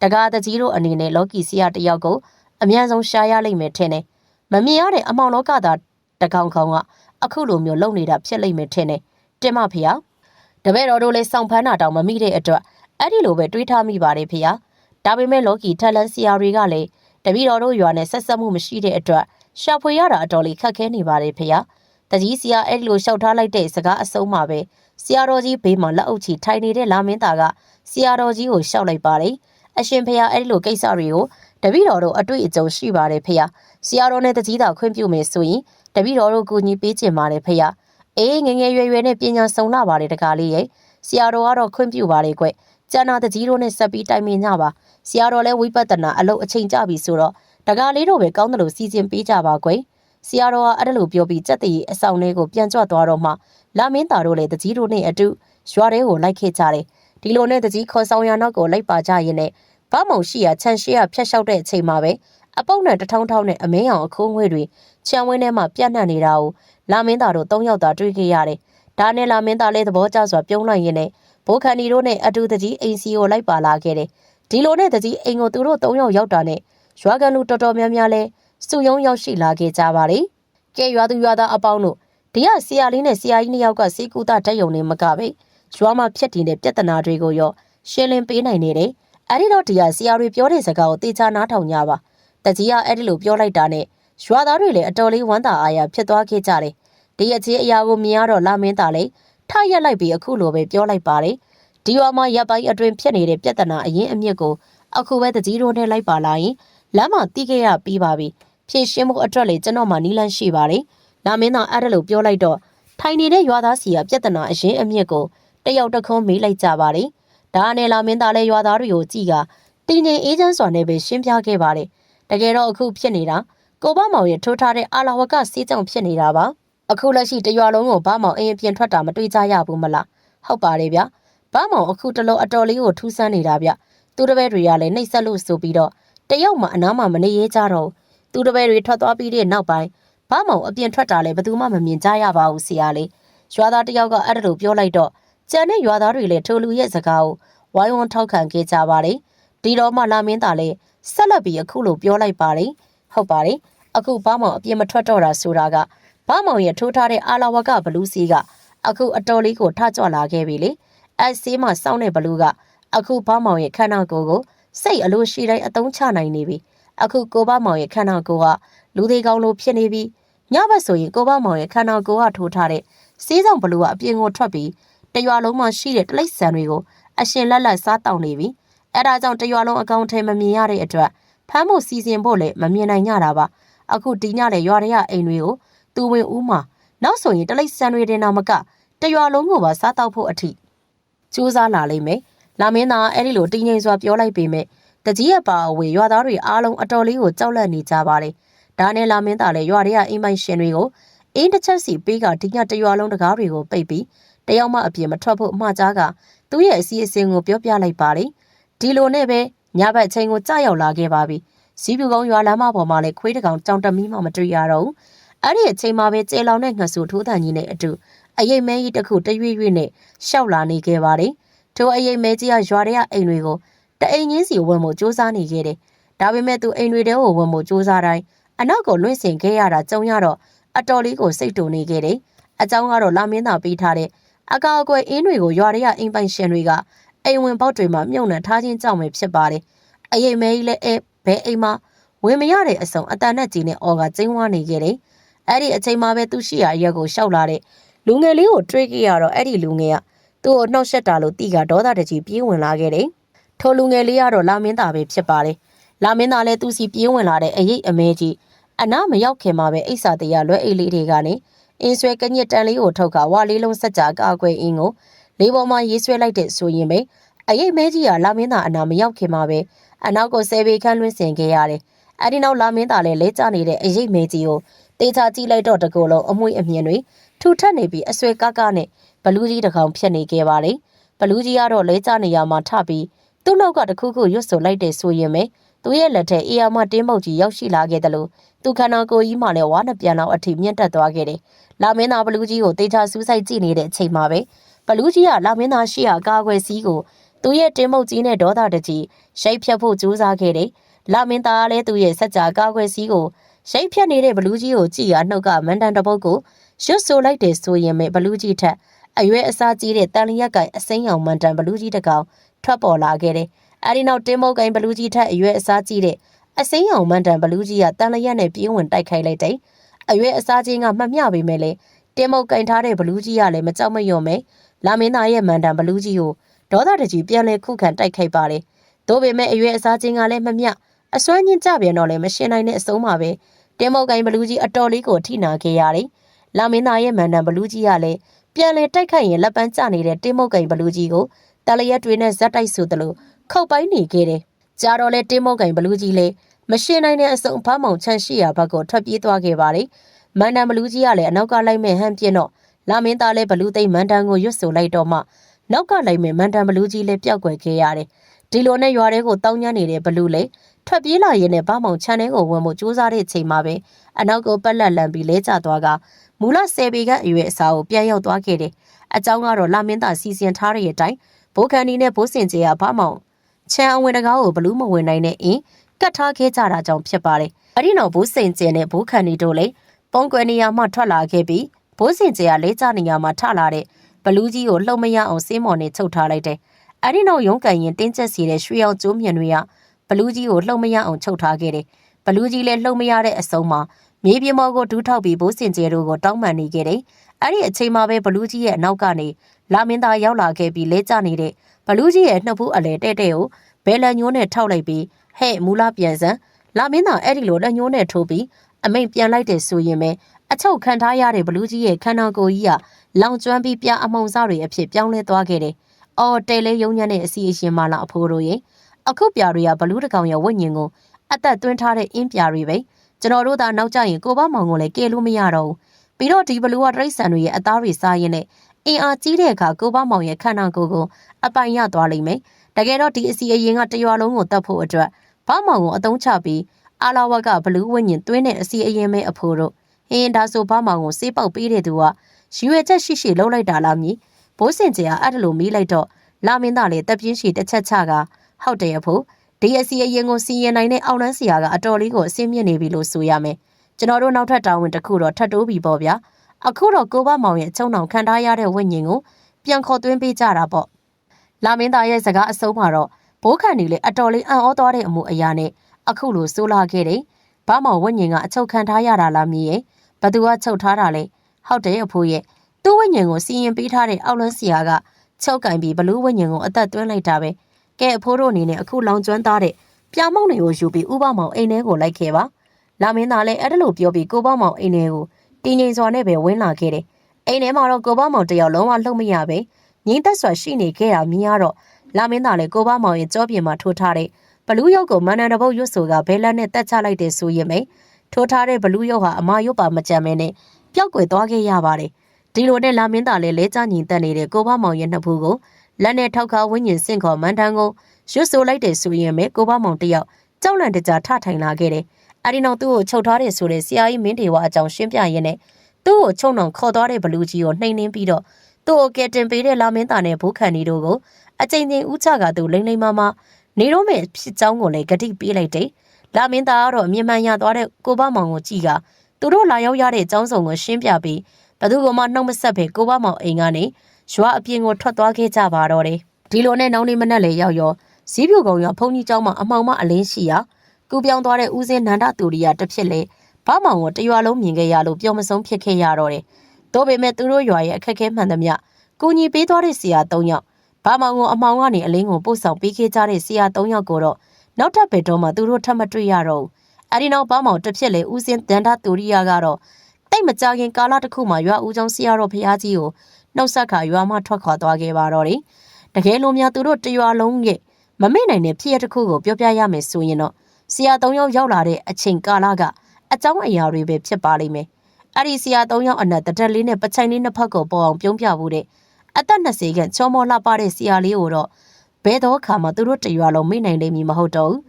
တကားတကြီးတို့အနေနဲ့လော်ကီဆရာတယောက်ကိုအမြန်ဆုံးရှာရလိမ့်မယ်ထင်တယ်မမြင်ရတဲ့အမောင်လောကသာတကောင်ကောင်က အခုလိုမျိုးလုပ်နေတာဖြစ်လိမ့်မယ်ထင်တယ်တင်မဖေဟာတပည့်တော်တို့လည်းစောင့်ဖမ်းတာတောင်မမိတဲ့အတွက်အဲ့ဒီလိုပဲတွေးထားမိပါတယ်ဖေဟာဒါပေမဲ့လော်ကီထက်လန်ဆရာတွေကလည်းတပည့်တော်တို့ရွာနဲ့ဆက်ဆက်မှုမရှိတဲ့အတွက်ရှာဖွေရတာအတော်လေးခက်ခဲနေပါတယ်ဖေ။တကြီးစီကအဲ့ဒီလိုလျှောက်ထားလိုက်တဲ့စကားအဆုံးမှာပဲဆရာတော်ကြီးဘေးမှာလက်အုပ်ချီထိုင်နေတဲ့လာမင်းသားကဆရာတော်ကြီးကိုရှောက်လိုက်ပါတယ်။အရှင်ဖေအဲ့ဒီလိုကိစ္စတွေကိုတပည့်တော်တို့အတွေ့အကြုံရှိပါတယ်ဖေ။ဆရာတော်နဲ့တကြီးသားခွင့်ပြုမယ်ဆိုရင် တပည့်တော်တို့ကူညီပေးချင်ပါတယ်ဖေ။အေးငငယ်ရွယ်ရွယ်နဲ့ပညာစုံလာပါတယ်တကားလေးရဲ့ဆရာတော်ကတော့ခွင့်ပြုပါတယ်ကွ။ကျန်တာတကြီးတို့နဲ့ဆက်ပြီးတိုင်ပင်ကြပါဆရာတော်လည်းဝိပဿနာအလုပ်အချိန်ကြပြီဆိုတော့တကားလေးတို့ပဲကောင်းတယ်လို့စီစဉ်ပေးကြပါကွဆရာတော်ကအဲ့ဒါလိုပြောပြီးစက်တည်အဆောင်လေးကိုပြန်ကြွသွားတော့မှလာမင်းသားတို့လည်းတကြီးတို့နဲ့အတူရွာထဲကိုလိုက်ခဲ့ကြတယ်ဒီလိုနဲ့တကြီးခေါ်ဆောင်ရနောက်ကိုလိုက်ပါကြရင်နဲ့ဗမောင်ရှိရချန်ရှိရဖျက်လျှောက်တဲ့အချိန်မှာပဲ အပုပ်နဲ့တထောင်းထောင်းနဲ့အမင်းအောင်အခိုးငွေတွေခြံဝင်းထဲမှာပြန့်နှံ့နေတာကိုလာမင်းသားတို့၃ယောက်သာတွေ့ခဲ့ရတယ်ဒါနဲ့လာမင်းသားလည်းသဘောကျစွာပြုံးလိုက်ရင်နဲ့ဘိုးခန်ဒီတို့နဲ့အတူတကြီးအိမ်စီကိုလိုက်ပါလာခဲ့တယ်ဒီလိုနဲ့တကြီးအိမ်ကိုသူတို့၃ယောက်ရောက်တာနဲ့ရွာကန်လူတော်တော်များများလဲစုယုံရောက်ရှိလာခဲ့ကြပါတယ်။ကဲရွာသူရွာသားအပေါင်းတို့ဒီကဆရာလေးနဲ့ဆရာကြီးနှစ်ယောက်ကစေကူတာတက်ယုံနေမကပဲရွာမှာဖြစ်တည်တဲ့ပြဿနာတွေကိုရောရှင်းလင်းပေးနိုင်နေတယ်။အဲဒီတော့ဒီကဆရာတွေပြောတဲ့စကားကိုတေချာနားထောင်ကြပါ။ တကြီးကအဲ့ဒီလိုပြောလိုက်တာနဲ့ရွာသားတွေလည်းအတော်လေးဝမ်းသာအားရဖြစ်သွားခဲ့ကြတယ်။ဒီအချင်းအရာကိုမြင်ရတော့လာမင်းသားလေးထရက်လိုက်ပြီးအခုလိုပဲပြောလိုက်ပါတယ်။ဒီရွာမှာရပ်ပိုင်းအတွင်ဖြစ်နေတဲ့ပြဿနာအရင်အမြစ်ကိုအခုပဲတကြီးတို့နဲ့လိုက်ပါလာရင်လမ်းမှာတီးခဲ့ရပြီးပါပြီဖြည့်ရှင်းမှုအတွက်လေကျွန်တော်မှနီးလန်းရှိပါတယ်လာမင်းသားအဲ့ဒါလို့ပြောလိုက်တော့ထိုင်နေတဲ့ရွာသားစီကပြဿနာအရင်အမြစ်ကိုတယောက်တစ်ခွန်းမေးလိုက်ကြပါတယ်ဒါနဲ့လာမင်းသားလည်းရွာသားတွေကိုကြည့်ကတင်းငင်အေးချမ်းစွာနဲ့ပဲရှင်းပြခဲ့ပါတယ် တကယ်တော့အခုဖြစ်နေတာကိုဘမောင်ရဲ့ထိုးထားတဲ့အာလာဝကစီးကြောင်ဖြစ်နေတာပါအခုလက်ရှိတရွာလုံးကိုဘာမောင်အင်းပြင်ထွက်တာမတွေ့ကြရဘူးမလားဟုတ်ပါတယ်ဗျဘာမောင်အခုတလုံးအတော်လေးကိုထူးဆန်းနေတာဗျသူတပည့်တွေကလည်းနှိပ်ဆက်လို့ဆိုပြီးတော့တယောက်မှအနားမှမနေရဲကြတော့သူတပည့်တွေထွက်သွားပြီးတဲ့နောက်ပိုင်းဘာမောင်အပြင်ထွက်တာလည်းဘယ်သူမှမမြင်ကြရပါဘူးဆရာလေးရွာသားတယောက်ကအဲ့ဒါလိုပြောလိုက်တော့ကျန်တဲ့ရွာသားတွေလည်းထိုလူရဲ့စကားကိုဝိုင်းဝန်းထောက်ခံခဲ့ကြပါတယ်ဒီတော့မှလာမင်းသားလည်း ဆက်လက်ပြီးအခုလိုပြောလိုက်ပါတယ်ဟုတ်ပါတယ်အခုဘာမောင်အပြင်မထွက်တော့တာဆိုတာကဘာမောင်ရဲ့ထိုးထားတဲ့အာလာဝကဘလူးစီးကအခုအတော်လေးကိုထကြွလာခဲ့ပြီလေအဲဆေးမှစောင်းတဲ့ဘလူးကအခုဘာမောင်ရဲ့ခန္ဓာကိုယ်ကိုစိတ်အလိုရှိတိုင်းအသုံးချနိုင်နေပြီအခုကိုဘမောင်ရဲ့ခန္ဓာကိုယ်ကလူသေးကောင်းလိုဖြစ်နေပြီညဘက်ဆိုရင်ကိုဘမောင်ရဲ့ခန္ဓာကိုယ်ကထိုးထားတဲ့စေးဆောင်ဘလူးကအပြင်ကိုထွက်ပြီးတရွာလုံးမှာရှိတဲ့တလိပ်ဆန်တွေကိုအရှင်လက်လက်စားတောင်းနေပြီ အဲဒါကြောင့်တရွာလုံးအကောင်ထဲမမြင်ရတဲ့အတွက်ဖမ်းဖို့စီစဉ်ဖို့လည်းမမြင်နိုင်ကြတာပါအခုဒီညလည်းရွာရရအိမ်တွေကိုသူဝင်ဦးမှာနောက်ဆိုရင်တလိပ်ဆန်တွေတင်တော့မကတရွာလုံးကိုပါစားတောက်ဖို့အထိစူးစမ်းလာလိမ့်မယ်လာမင်းသားအဲ့ဒီလိုတင်းငိမ်စွာပြောလိုက်ပေမဲ့တကြီးရဲ့ပါအဝေရွာသားတွေအားလုံးအတော်လေးကိုကြောက်လန့်နေကြပါတယ်။ဒါနဲ့လာမင်းသားလည်းရွာတွေကအိမ်ပိုင်ရှင်တွေကိုအင်းတစ်ချက်စီပေးကဒီညတရွာလုံးတကားတွေကိုပိတ်ပြီးတယောက်မှအပြင်မထွက်ဖို့အမှားကြားကသူ့ရဲ့အစီအစဉ်ကိုပြောပြလိုက်ပါတယ်။ ဒီလိုနဲ့ပဲညဘက်ချိန်ကိုကြာရောက်လာခဲ့ပါပြီ။စီးပြူကုန်းရွာလမ်းမပေါ်မှာလည်းခွေးတကောင်ကြောင်တမီးမှမတွေ့ရတော့ဘူး။အဲ့ဒီအချိန်မှာပဲကျေလောင်တဲ့ငှက်ဆူထိုးတန်ကြီးနဲ့အတူအရိပ်မဲကြီးတစ်ခုတရွေ့ရွေ့နဲ့ရှောက်လာနေခဲ့ပါတယ်။ထိုအရိပ်မဲကြီးကရွာတွေကအိမ်တွေကိုတအိမ်ချင်းစီဝင်မှုစူးစမ်းနေခဲ့တယ်။ဒါပေမဲ့သူအိမ်တွေထဲကိုဝင်မှုစူးစမ်းတိုင်းအနောက်ကိုလွင့်စင်ခဲ့ရတာကြုံရတော့အတော်လေးကိုစိတ်တူနေခဲ့တယ်။အကြောင်းကတော့လာမင်းသာပေးထားတဲ့အကာအကွယ်အင်းတွေကိုရွာတွေကအိမ်ပိုင်ရှင်တွေက အိမ်ဝင်ပေါက်တွေမှာမြုပ်နှံထားခြင်းကြောင့်ပဲဖြစ်ပါတယ်။အရေးမဲကြီးလည်းအဲဘဲအိမ်မှာဝင်မရတဲ့အစုံအတန်နဲ့ကြီးနဲ့အော်ကကျင်းဝါနေခဲ့တယ်။အဲ့ဒီအချိန်မှာပဲသူရှိရာရက်ကိုရှောက်လာတဲ့လူငယ်လေးကိုတွေးကြည့်ရတော့အဲ့ဒီလူငယ်ကသူ့ကိုနှောက်ယှက်တာလို့တီးကဒေါသတကြီးပြေးဝင်လာခဲ့တယ်။ထိုလူငယ်လေးကတော့လာမင်းသားပဲဖြစ်ပါတယ်။လာမင်းသားလည်းသူ့စီပြေးဝင်လာတဲ့အရေးအမဲကြီးအနာမရောက်ခင်မှာပဲအိဆာတရားလွဲအိတ်လေးတွေကနေအင်းဆွဲကညစ်တန်လေးကိုထုတ်ကဝါလေးလုံးဆက်ကြကအကွယ်အင်းကို လေးပေါ်မှာရေးဆွဲလိုက်တဲ့ဆိုရင်ပဲအရေးမဲကြီးကလာမင်းသားအနာမရောက်ခင်မှာပဲအနောက်ကိုဆယ်ပေခန့်လွှင့်စင်ခဲ့ရတယ်။အဲဒီနောက်လာမင်းသားလည်းလဲကျနေတဲ့အရေးမဲကြီးကိုတေချာကြည့်လိုက်တော့တကူလုံးအမွှေးအမြင်တွေထူထပ်နေပြီးအဆွဲကကနဲ့ဘလူးကြီးတစ်ကောင်ဖြစ်နေခဲ့ပါတယ်။ဘလူးကြီးကတော့လဲကျနေရမှာထပြီးသူ့နောက်ကတခုခုရွတ်ဆိုလိုက်တဲ့ဆိုရင်ပဲသူရဲ့လက်ထက်အေယာမတင်းမုတ်ကြီးရောက်ရှိလာခဲ့တယ်လို့သူခန္ဓာကိုယ်ကြီးမှလည်းဝါနဲ့ပြန်တော့အထိမြင့်တက်သွားခဲ့တယ်။လာမင်းသားဘလူးကြီးကိုတေချာစူးစိုက်ကြည့်နေတဲ့အချိန်မှာပဲ ဘလူးကြီးကလာမင်းသားရှိရာကာကွယ်စည်းကိုသူရဲ့တင်းမုတ်ကြီးနဲ့ဒေါသတကြီးရှိတ်ဖြတ်ဖို့ကြိုးစားခဲ့တယ်။လာမင်းသားလည်းသူ့ရဲ့စัจ जा ကာကွယ်စည်းကိုရှိတ်ဖြတ်နေတဲ့ဘလူးကြီးကိုကြည့်ရနှုတ်ကမန်တန်တပုတ်ကိုရွတ်ဆိုလိုက်တယ်ဆိုရင်ပဲဘလူးကြီးထက်အရွယ်အစားကြီးတဲ့တန်လျက်ကင်အစိမ်းရောင်မန်တန်ဘလူးကြီးတစ်ကောင်ထွက်ပေါ်လာခဲ့တယ်။အဲဒီနောက်တင်းမုတ်ကိုင်ဘလူးကြီးထက်အရွယ်အစားကြီးတဲ့အစိမ်းအောင်မန်တန်ဘလူးကြီးကတန်လျက်နဲ့ပြေးဝင်တိုက်ခိုက်လိုက်တဲ့အရွယ်အစားချင်းကမှတ်မျှပေမဲ့လေတင်မုတ်ကင်ထားတဲ့ဘလူးကြီးကလည်းမကြောက်မရွံ့ပဲ လာမင်းသားရဲ့မန်တန်ဘလူးကြီးကိုဒေါသတကြီးပြန်လဲခုခံတိုက်ခိုက်ပါတယ်သို့ပေမဲ့အရွယ်အစားချင်းကလည်းမမျှအစွမ်းညင်းကြပြန်တော့လည်းမရှင်းနိုင်တဲ့အဆုံးပါပဲတင်မုတ်ကင်ဘလူးကြီးအတော်လေးကိုထိနာခဲ့ရတယ်လာမင်းသားရဲ့မန်တန်ဘလူးကြီးကလည်းပြန်လဲတိုက်ခိုက်ရင်လက်ပန်းကျနေတဲ့တင်မုတ်ကင်ဘလူးကြီးကိုတလျက်တွေနဲ့ဇက်တိုက်ဆိုသလိုခုတ်ပိုင်းနေခဲ့တယ်ကြာတော့လဲတင်မုတ်ကင်ဘလူးကြီးလည်းမရှင်းနိုင်တဲ့အစုံဖမ်းမောင်ချန်ရှိရာဘက်ကိုထွက်ပြေးသွားခဲ့ပါတယ်။မန်တန်ဘလူးကြီးကလည်းအနောက်ကလိုက်မဲ့ဟန်ပြင်းတော့ လာမင်းသားလည်းဘလူးသိမ့်မန်တန်ကိုရွတ်ဆိုလိုက်တော့မှနောက်ကလိုက်မဲ့မန်တန်ဘလူးကြီးလည်းပျောက်ကွယ်ခဲ့ရတယ်။ဒီလိုနဲ့ရွာထဲကိုတောင်းညမ်းနေတဲ့ဘလူးလည်းထွက်ပြေးလာရင်လည်းဗမောင်ချန်ထဲကိုဝင်ဖို့ကြိုးစားတဲ့အချိန်မှာပဲအနောက်ကိုပက်လက်လန်ပြီးလဲကျသွားကမူလဆယ်ပေကအရွယ်အစားကိုပြန်ရောက်သွားခဲ့တယ်။အကြောင်းကတော့လာမင်းသားစီစဉ်ထားတဲ့အတိုင်းဘိုးခန်ဒီနဲ့ဘိုးစင်ကျေကဗမောင်ချန်အဝင်တကားကိုဘလူးမဝင်နိုင်တဲ့အင်းကတ်ထားခဲ့ကြတာကြောင့်ဖြစ်ပါတယ်။အဲ့ဒီနောက်ဘိုးစင်ကျင်နဲ့ဘိုးခန်နီတို့လည်းပုံကွယ်နေရာမှထွက်လာခဲ့ပြီး ဘိုးစင်ကျင်ကလဲကျနေရာမှာထလာတဲ့ဘလူးကြီးကိုလှုပ်မရအောင်စေးမော်နဲ့ချုပ်ထားလိုက်တယ်။အဲ့ဒီနောက်ရုံးကန်ရင်တင်းကျပ်စီတဲ့ရွှေအောင်ကျိုးမြင်တွေကဘလူးကြီးကိုလှုပ်မရအောင်ချုပ်ထားခဲ့တယ်။ဘလူးကြီးလည်းလှုပ်မရတဲ့အဆုံးမှာမြေပြင်ပေါ်ကိုဒူးထောက်ပြီးဘိုးစင်ကျဲတို့ကိုတောင်းပန်နေခဲ့တယ်။အဲ့ဒီအချိန်မှာပဲဘလူးကြီးရဲ့အနောက်ကနေလာမင်းသားရောက်လာခဲ့ပြီးလဲကျနေတဲ့ဘလူးကြီးရဲ့နှုတ်ဖူးအလဲတဲ့တဲ့ကိုဘဲလန်ညိုးနဲ့ထောက်လိုက်ပြီးဟဲ့မူလာပြန်စမ်းလာမင်းသားအဲ့ဒီလိုလက်ညှိုးနဲ့ထိုးပြီးအမိန်ပြန်လိုက်တယ်ဆိုရင်ပဲ အချုပ်ခံထားရတဲ့ဘလူးကြီးရဲ့ခန္ဓာကိုယ်ကြီးကလောင်ကျွမ်းပြီးပြအမုံစားတွေအဖြစ်ပြောင်းလဲသွားခဲ့တယ်။အော်တဲလဲယုံညံ့တဲ့အစီအရှင်မလာအဖိုးတို့ရဲ့အခုပြတွေကဘလူးတကောင်ရဲ့ဝိညာဉ်ကိုအသက်သွင်းထားတဲ့အင်းပြတွေပဲကျွန်တော်တို့သာနောက်ကျရင်ကိုဘမောင်ကိုလည်းကယ်လို့မရတော့ဘူး။ပြီးတော့ဒီဘလူးကတိရစ္ဆာန်တွေရဲ့အသားတွေစားရင်းနဲ့အင်အားကြီးတဲ့အခါကိုဘမောင်ရဲ့ခန္ဓာကိုယ်ကိုအပိုင်ရသွားလိမ့်မယ်။တကယ်တော့ဒီအစီအရင်ကတရွာလုံးကိုတတ်ဖို့အတွက်ဘာမောင်ကိုအတုံးချပြီးအာလာဝတ်ကဘလူးဝင်းညင်သွင်းတဲ့အစီအရင်မဲအဖိုးတို့ ဟင်းဒါဆိုဘာမောင်ကိုစေးပေါက်ပေးတဲ့သူကရွယ်ချက်ရှိရှိလှုပ်လိုက်တာလားမြည်ဘိုးစင်ကြီးကအဲ့ဒါလိုမီးလိုက်တော့လာမင်းသားလေးတက်ပြင်းရှိတစ်ချက်ချကဟုတ်တယ်အဖိုးဒီအစီအရင်ကိုစီရင်နိုင်တဲ့အောက်လန်းစီယာကအတော်လေးကိုအစင်းမြင့်နေပြီလို့ဆိုရမယ်ကျွန်တော်တို့နောက်ထပ်တာဝန်တစ်ခုတော့ထပ်တိုးပြီပေါ့ဗျာအခုတော့ကိုဘမောင်ရဲ့ချုံနှောင်ခံထားရတဲ့ဝိညာဉ်ကိုပြန်ခေါ်သွင်းပေးကြတာပေါ့လာမင်းသားရဲ့စကားအဆုံးမှာတော့ဘိုးခန်ဒီလေအတော်လေးအံ့ဩသွားတဲ့အမှုအရာနဲ့အခုလိုဆိုးလာခဲ့တယ်။ဘာမောင်ဝိညာဉ်ကအချုပ်ခံထားရတာလားမြည်ရဲ့။ ဘသူကချုပ်ထားတာလဲ။ဟုတ်တယ်အဖိုးရဲ့။သူ့ဝိညာဉ်ကိုစီရင်ပေးထားတဲ့အောက်လန်းဆရာကချုပ်ကင်ပြီးဘလူးဝိညာဉ်ကိုအသက်သွင်းလိုက်တာပဲ။ကဲအဖိုးတို့အနေနဲ့အခုလောင်ကျွမ်းသားတဲ့ပြာမောင်တွေကိုယူပြီးဥပမောင်အိမ်ထဲကိုလိုက်ခဲ့ပါ။လာမင်းသားလည်းအဲ့ဒါလိုပြောပြီးကိုပေါ့မောင်အိမ်ထဲကိုတင်းငိမ်စွာနဲ့ပဲဝင်လာခဲ့တယ်။အိမ်ထဲမှာတော့ကိုပေါ့မောင်တယောက်လုံးဝလှုပ်မရပဲ။ငင်းသက်စွာရှိနေခဲ့တာမြင်ရတော့လာမင်းသားလည်းကိုပေါ့မောင်ရဲ့ကြောပြင်မှာထိုးထားတဲ့ဘလူးရုပ်ကိုမန္တန်တပုတ်ရွတ်ဆိုကဘဲလက်နဲ့တက်ချလိုက်တဲ့ဆိုရင်ပဲ ထိုးထားတဲ့ဘလူးရုပ်ဟာအမရုပ်ပါမကြမ်းမဲနဲ့ပျောက်ကွယ်သွားခဲ့ရပါတယ်ဒီလိုနဲ့လာမင်းသားလည်းလဲကျညီတက်နေတဲ့ကိုဘမောင်ရဲ့နှစ်ဖူးကိုလက်နဲ့ထောက်ခါဝင်းကျင်စင့်ခေါ်မန်တန်ကိုရွတ်ဆိုလိုက်တဲ့ဆိုရင်ပဲကိုဘမောင်တယောက်ကြောက်လန့်တကြားထထိုင်လာခဲ့တယ်အဲဒီနောက်သူ့ကိုချုပ်ထားတဲ့ဆိုတဲ့ဆရာကြီးမင်းတေဝါအကြောင်းရှင်းပြရင်းနဲ့သူ့ကိုချုံနှောင်ခေါ်သွားတဲ့ဘလူးကြီးကိုနှိမ်နှင်းပြီးတော့သူ့ကိုကယ်တင်ပေးတဲ့လာမင်းသားနဲ့ဘိုးခန်ဒီတို့ကိုအကြိမ်ကြိမ်ဥချကသူလိမ့်လိမ့်မမနေတော့မဲ့ဖြစ်ကြောင်းကိုလည်းဂတိပေးလိုက်တယ်။ လာမင်းသားကတော့အမြင်မှန်ရသွားတဲ့ကိုဘမောင်ကိုကြည့်ကသူတို့လာရောက်ရတဲ့အကြောင်းစုံကိုရှင်းပြပြီးဘသူကမှနှုတ်မဆက်ပဲကိုဘမောင်အိမ်ကနေရွာအပြင်ကိုထွက်သွားခဲ့ကြပါတော့တယ်။ဒီလိုနဲ့နောက်နေ့မနက်လေရောက်ရောဇီးပြူကုံရောဖုန်ကြီးเจ้าမှာအမှောင်မအလင်းရှိရာကူပြောင်းသွားတဲ့ဦးစင်းနန္ဒတူရီယာတစ်ဖြစ်လေဘာမောင်ကိုတရွာလုံးမြင်ခဲ့ရလို့ပြောမဆုံးဖြစ်ခဲ့ရတော့တယ်။ဒါပေမဲ့သူတို့ရွာရဲ့အခက်အခဲမှန်သမျှကိုညီပေးသွားတဲ့ဆရာ၃ယောက်ဘာမောင်ကိုအမောင်ကနေအလင်းကိုပို့ဆောင်ပေးခဲ့ကြတဲ့ဆရာ၃ယောက်ကိုတော့ နောက်ထပ်ဘယ်တော့မှသူတို့ထပ်မတွေ့ရတော့ဘူး။အဲဒီနောက်ဘာမောင်တစ်ဖြစ်လေဦးစင်းတန်တာတူရီယာကတော့တိတ်မကြခင်ကာလတစ်ခုမှရွာဦးကျောင်းဆရာတော်ဖရာကြီးကိုနှုတ်ဆက်ခါရွာမှထွက်ခွာသွားခဲ့ပါတော့တယ်။တကယ်လို့များသူတို့တရွာလုံးရဲ့မမေ့နိုင်တဲ့ဖြစ်ရတစ်ခုကိုပြောပြရမယ်ဆိုရင်တော့ဆရာ၃ယောက်ရောက်လာတဲ့အချိန်ကာလကအကြောင်းအရာတွေပဲဖြစ်ပါလိမ့်မယ်။အဲ့ဒီဆရာ၃ယောက်အနက်တတက်လေးနဲ့ပချိုင်လေးနှစ်ဖက်ကိုပေါ်အောင်ပြုံးပြဖို့တဲ့အသက်20ခန့်ချောမောလှပတဲ့ဆရာလေးကိုတော့ ဘဲတော့ခါမှသူတို့တရွာလုံးမိနိုင်လိမ့်မည်မဟုတ်တော့ဘူး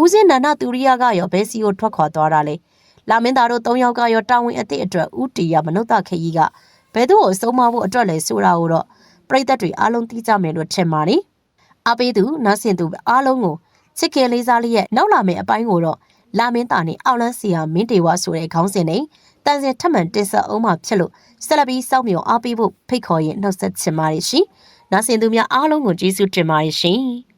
ဦးစင်းနန္ဒသူရိယကရောဘဲစီကိုထွက်ခွာသွားတာလေလာမင်းသားတို့၃ယောက်ကရောတာဝန်အသည့်အတွက်ဦးတီရမနုဿခေကြီးကဘဲသူ့ကိုစုံမဖို့အတွက်လဲဆိုတာကိုတော့ပြိသက်တွေအားလုံးသိကြမယ်လို့ထင်ပါတယ်အပေးသူနတ်စင်သူအားလုံးကိုချစ်ခင်လေးစားလေးရဲ့နောက်လာမယ့်အပိုင်းကိုတော့လာမင်းသားနဲ့အောက်လန်းစီယာမင်းတေဝါဆိုတဲ့ခေါင်းစဉ်နဲ့တန်စင်ထပ်မံတင်ဆက်အောင်မှဖြစ်လို့ဆက်လက်ပြီးစောင့်မျှော်အားပေးဖို့ဖိတ်ခေါ်ရင်နှုတ်ဆက်ချင်ပါတယ်ရှင်။ နားဆင်သူများအားလုံးကိုကျေးဇူးတင်ပါတယ်ရှင်။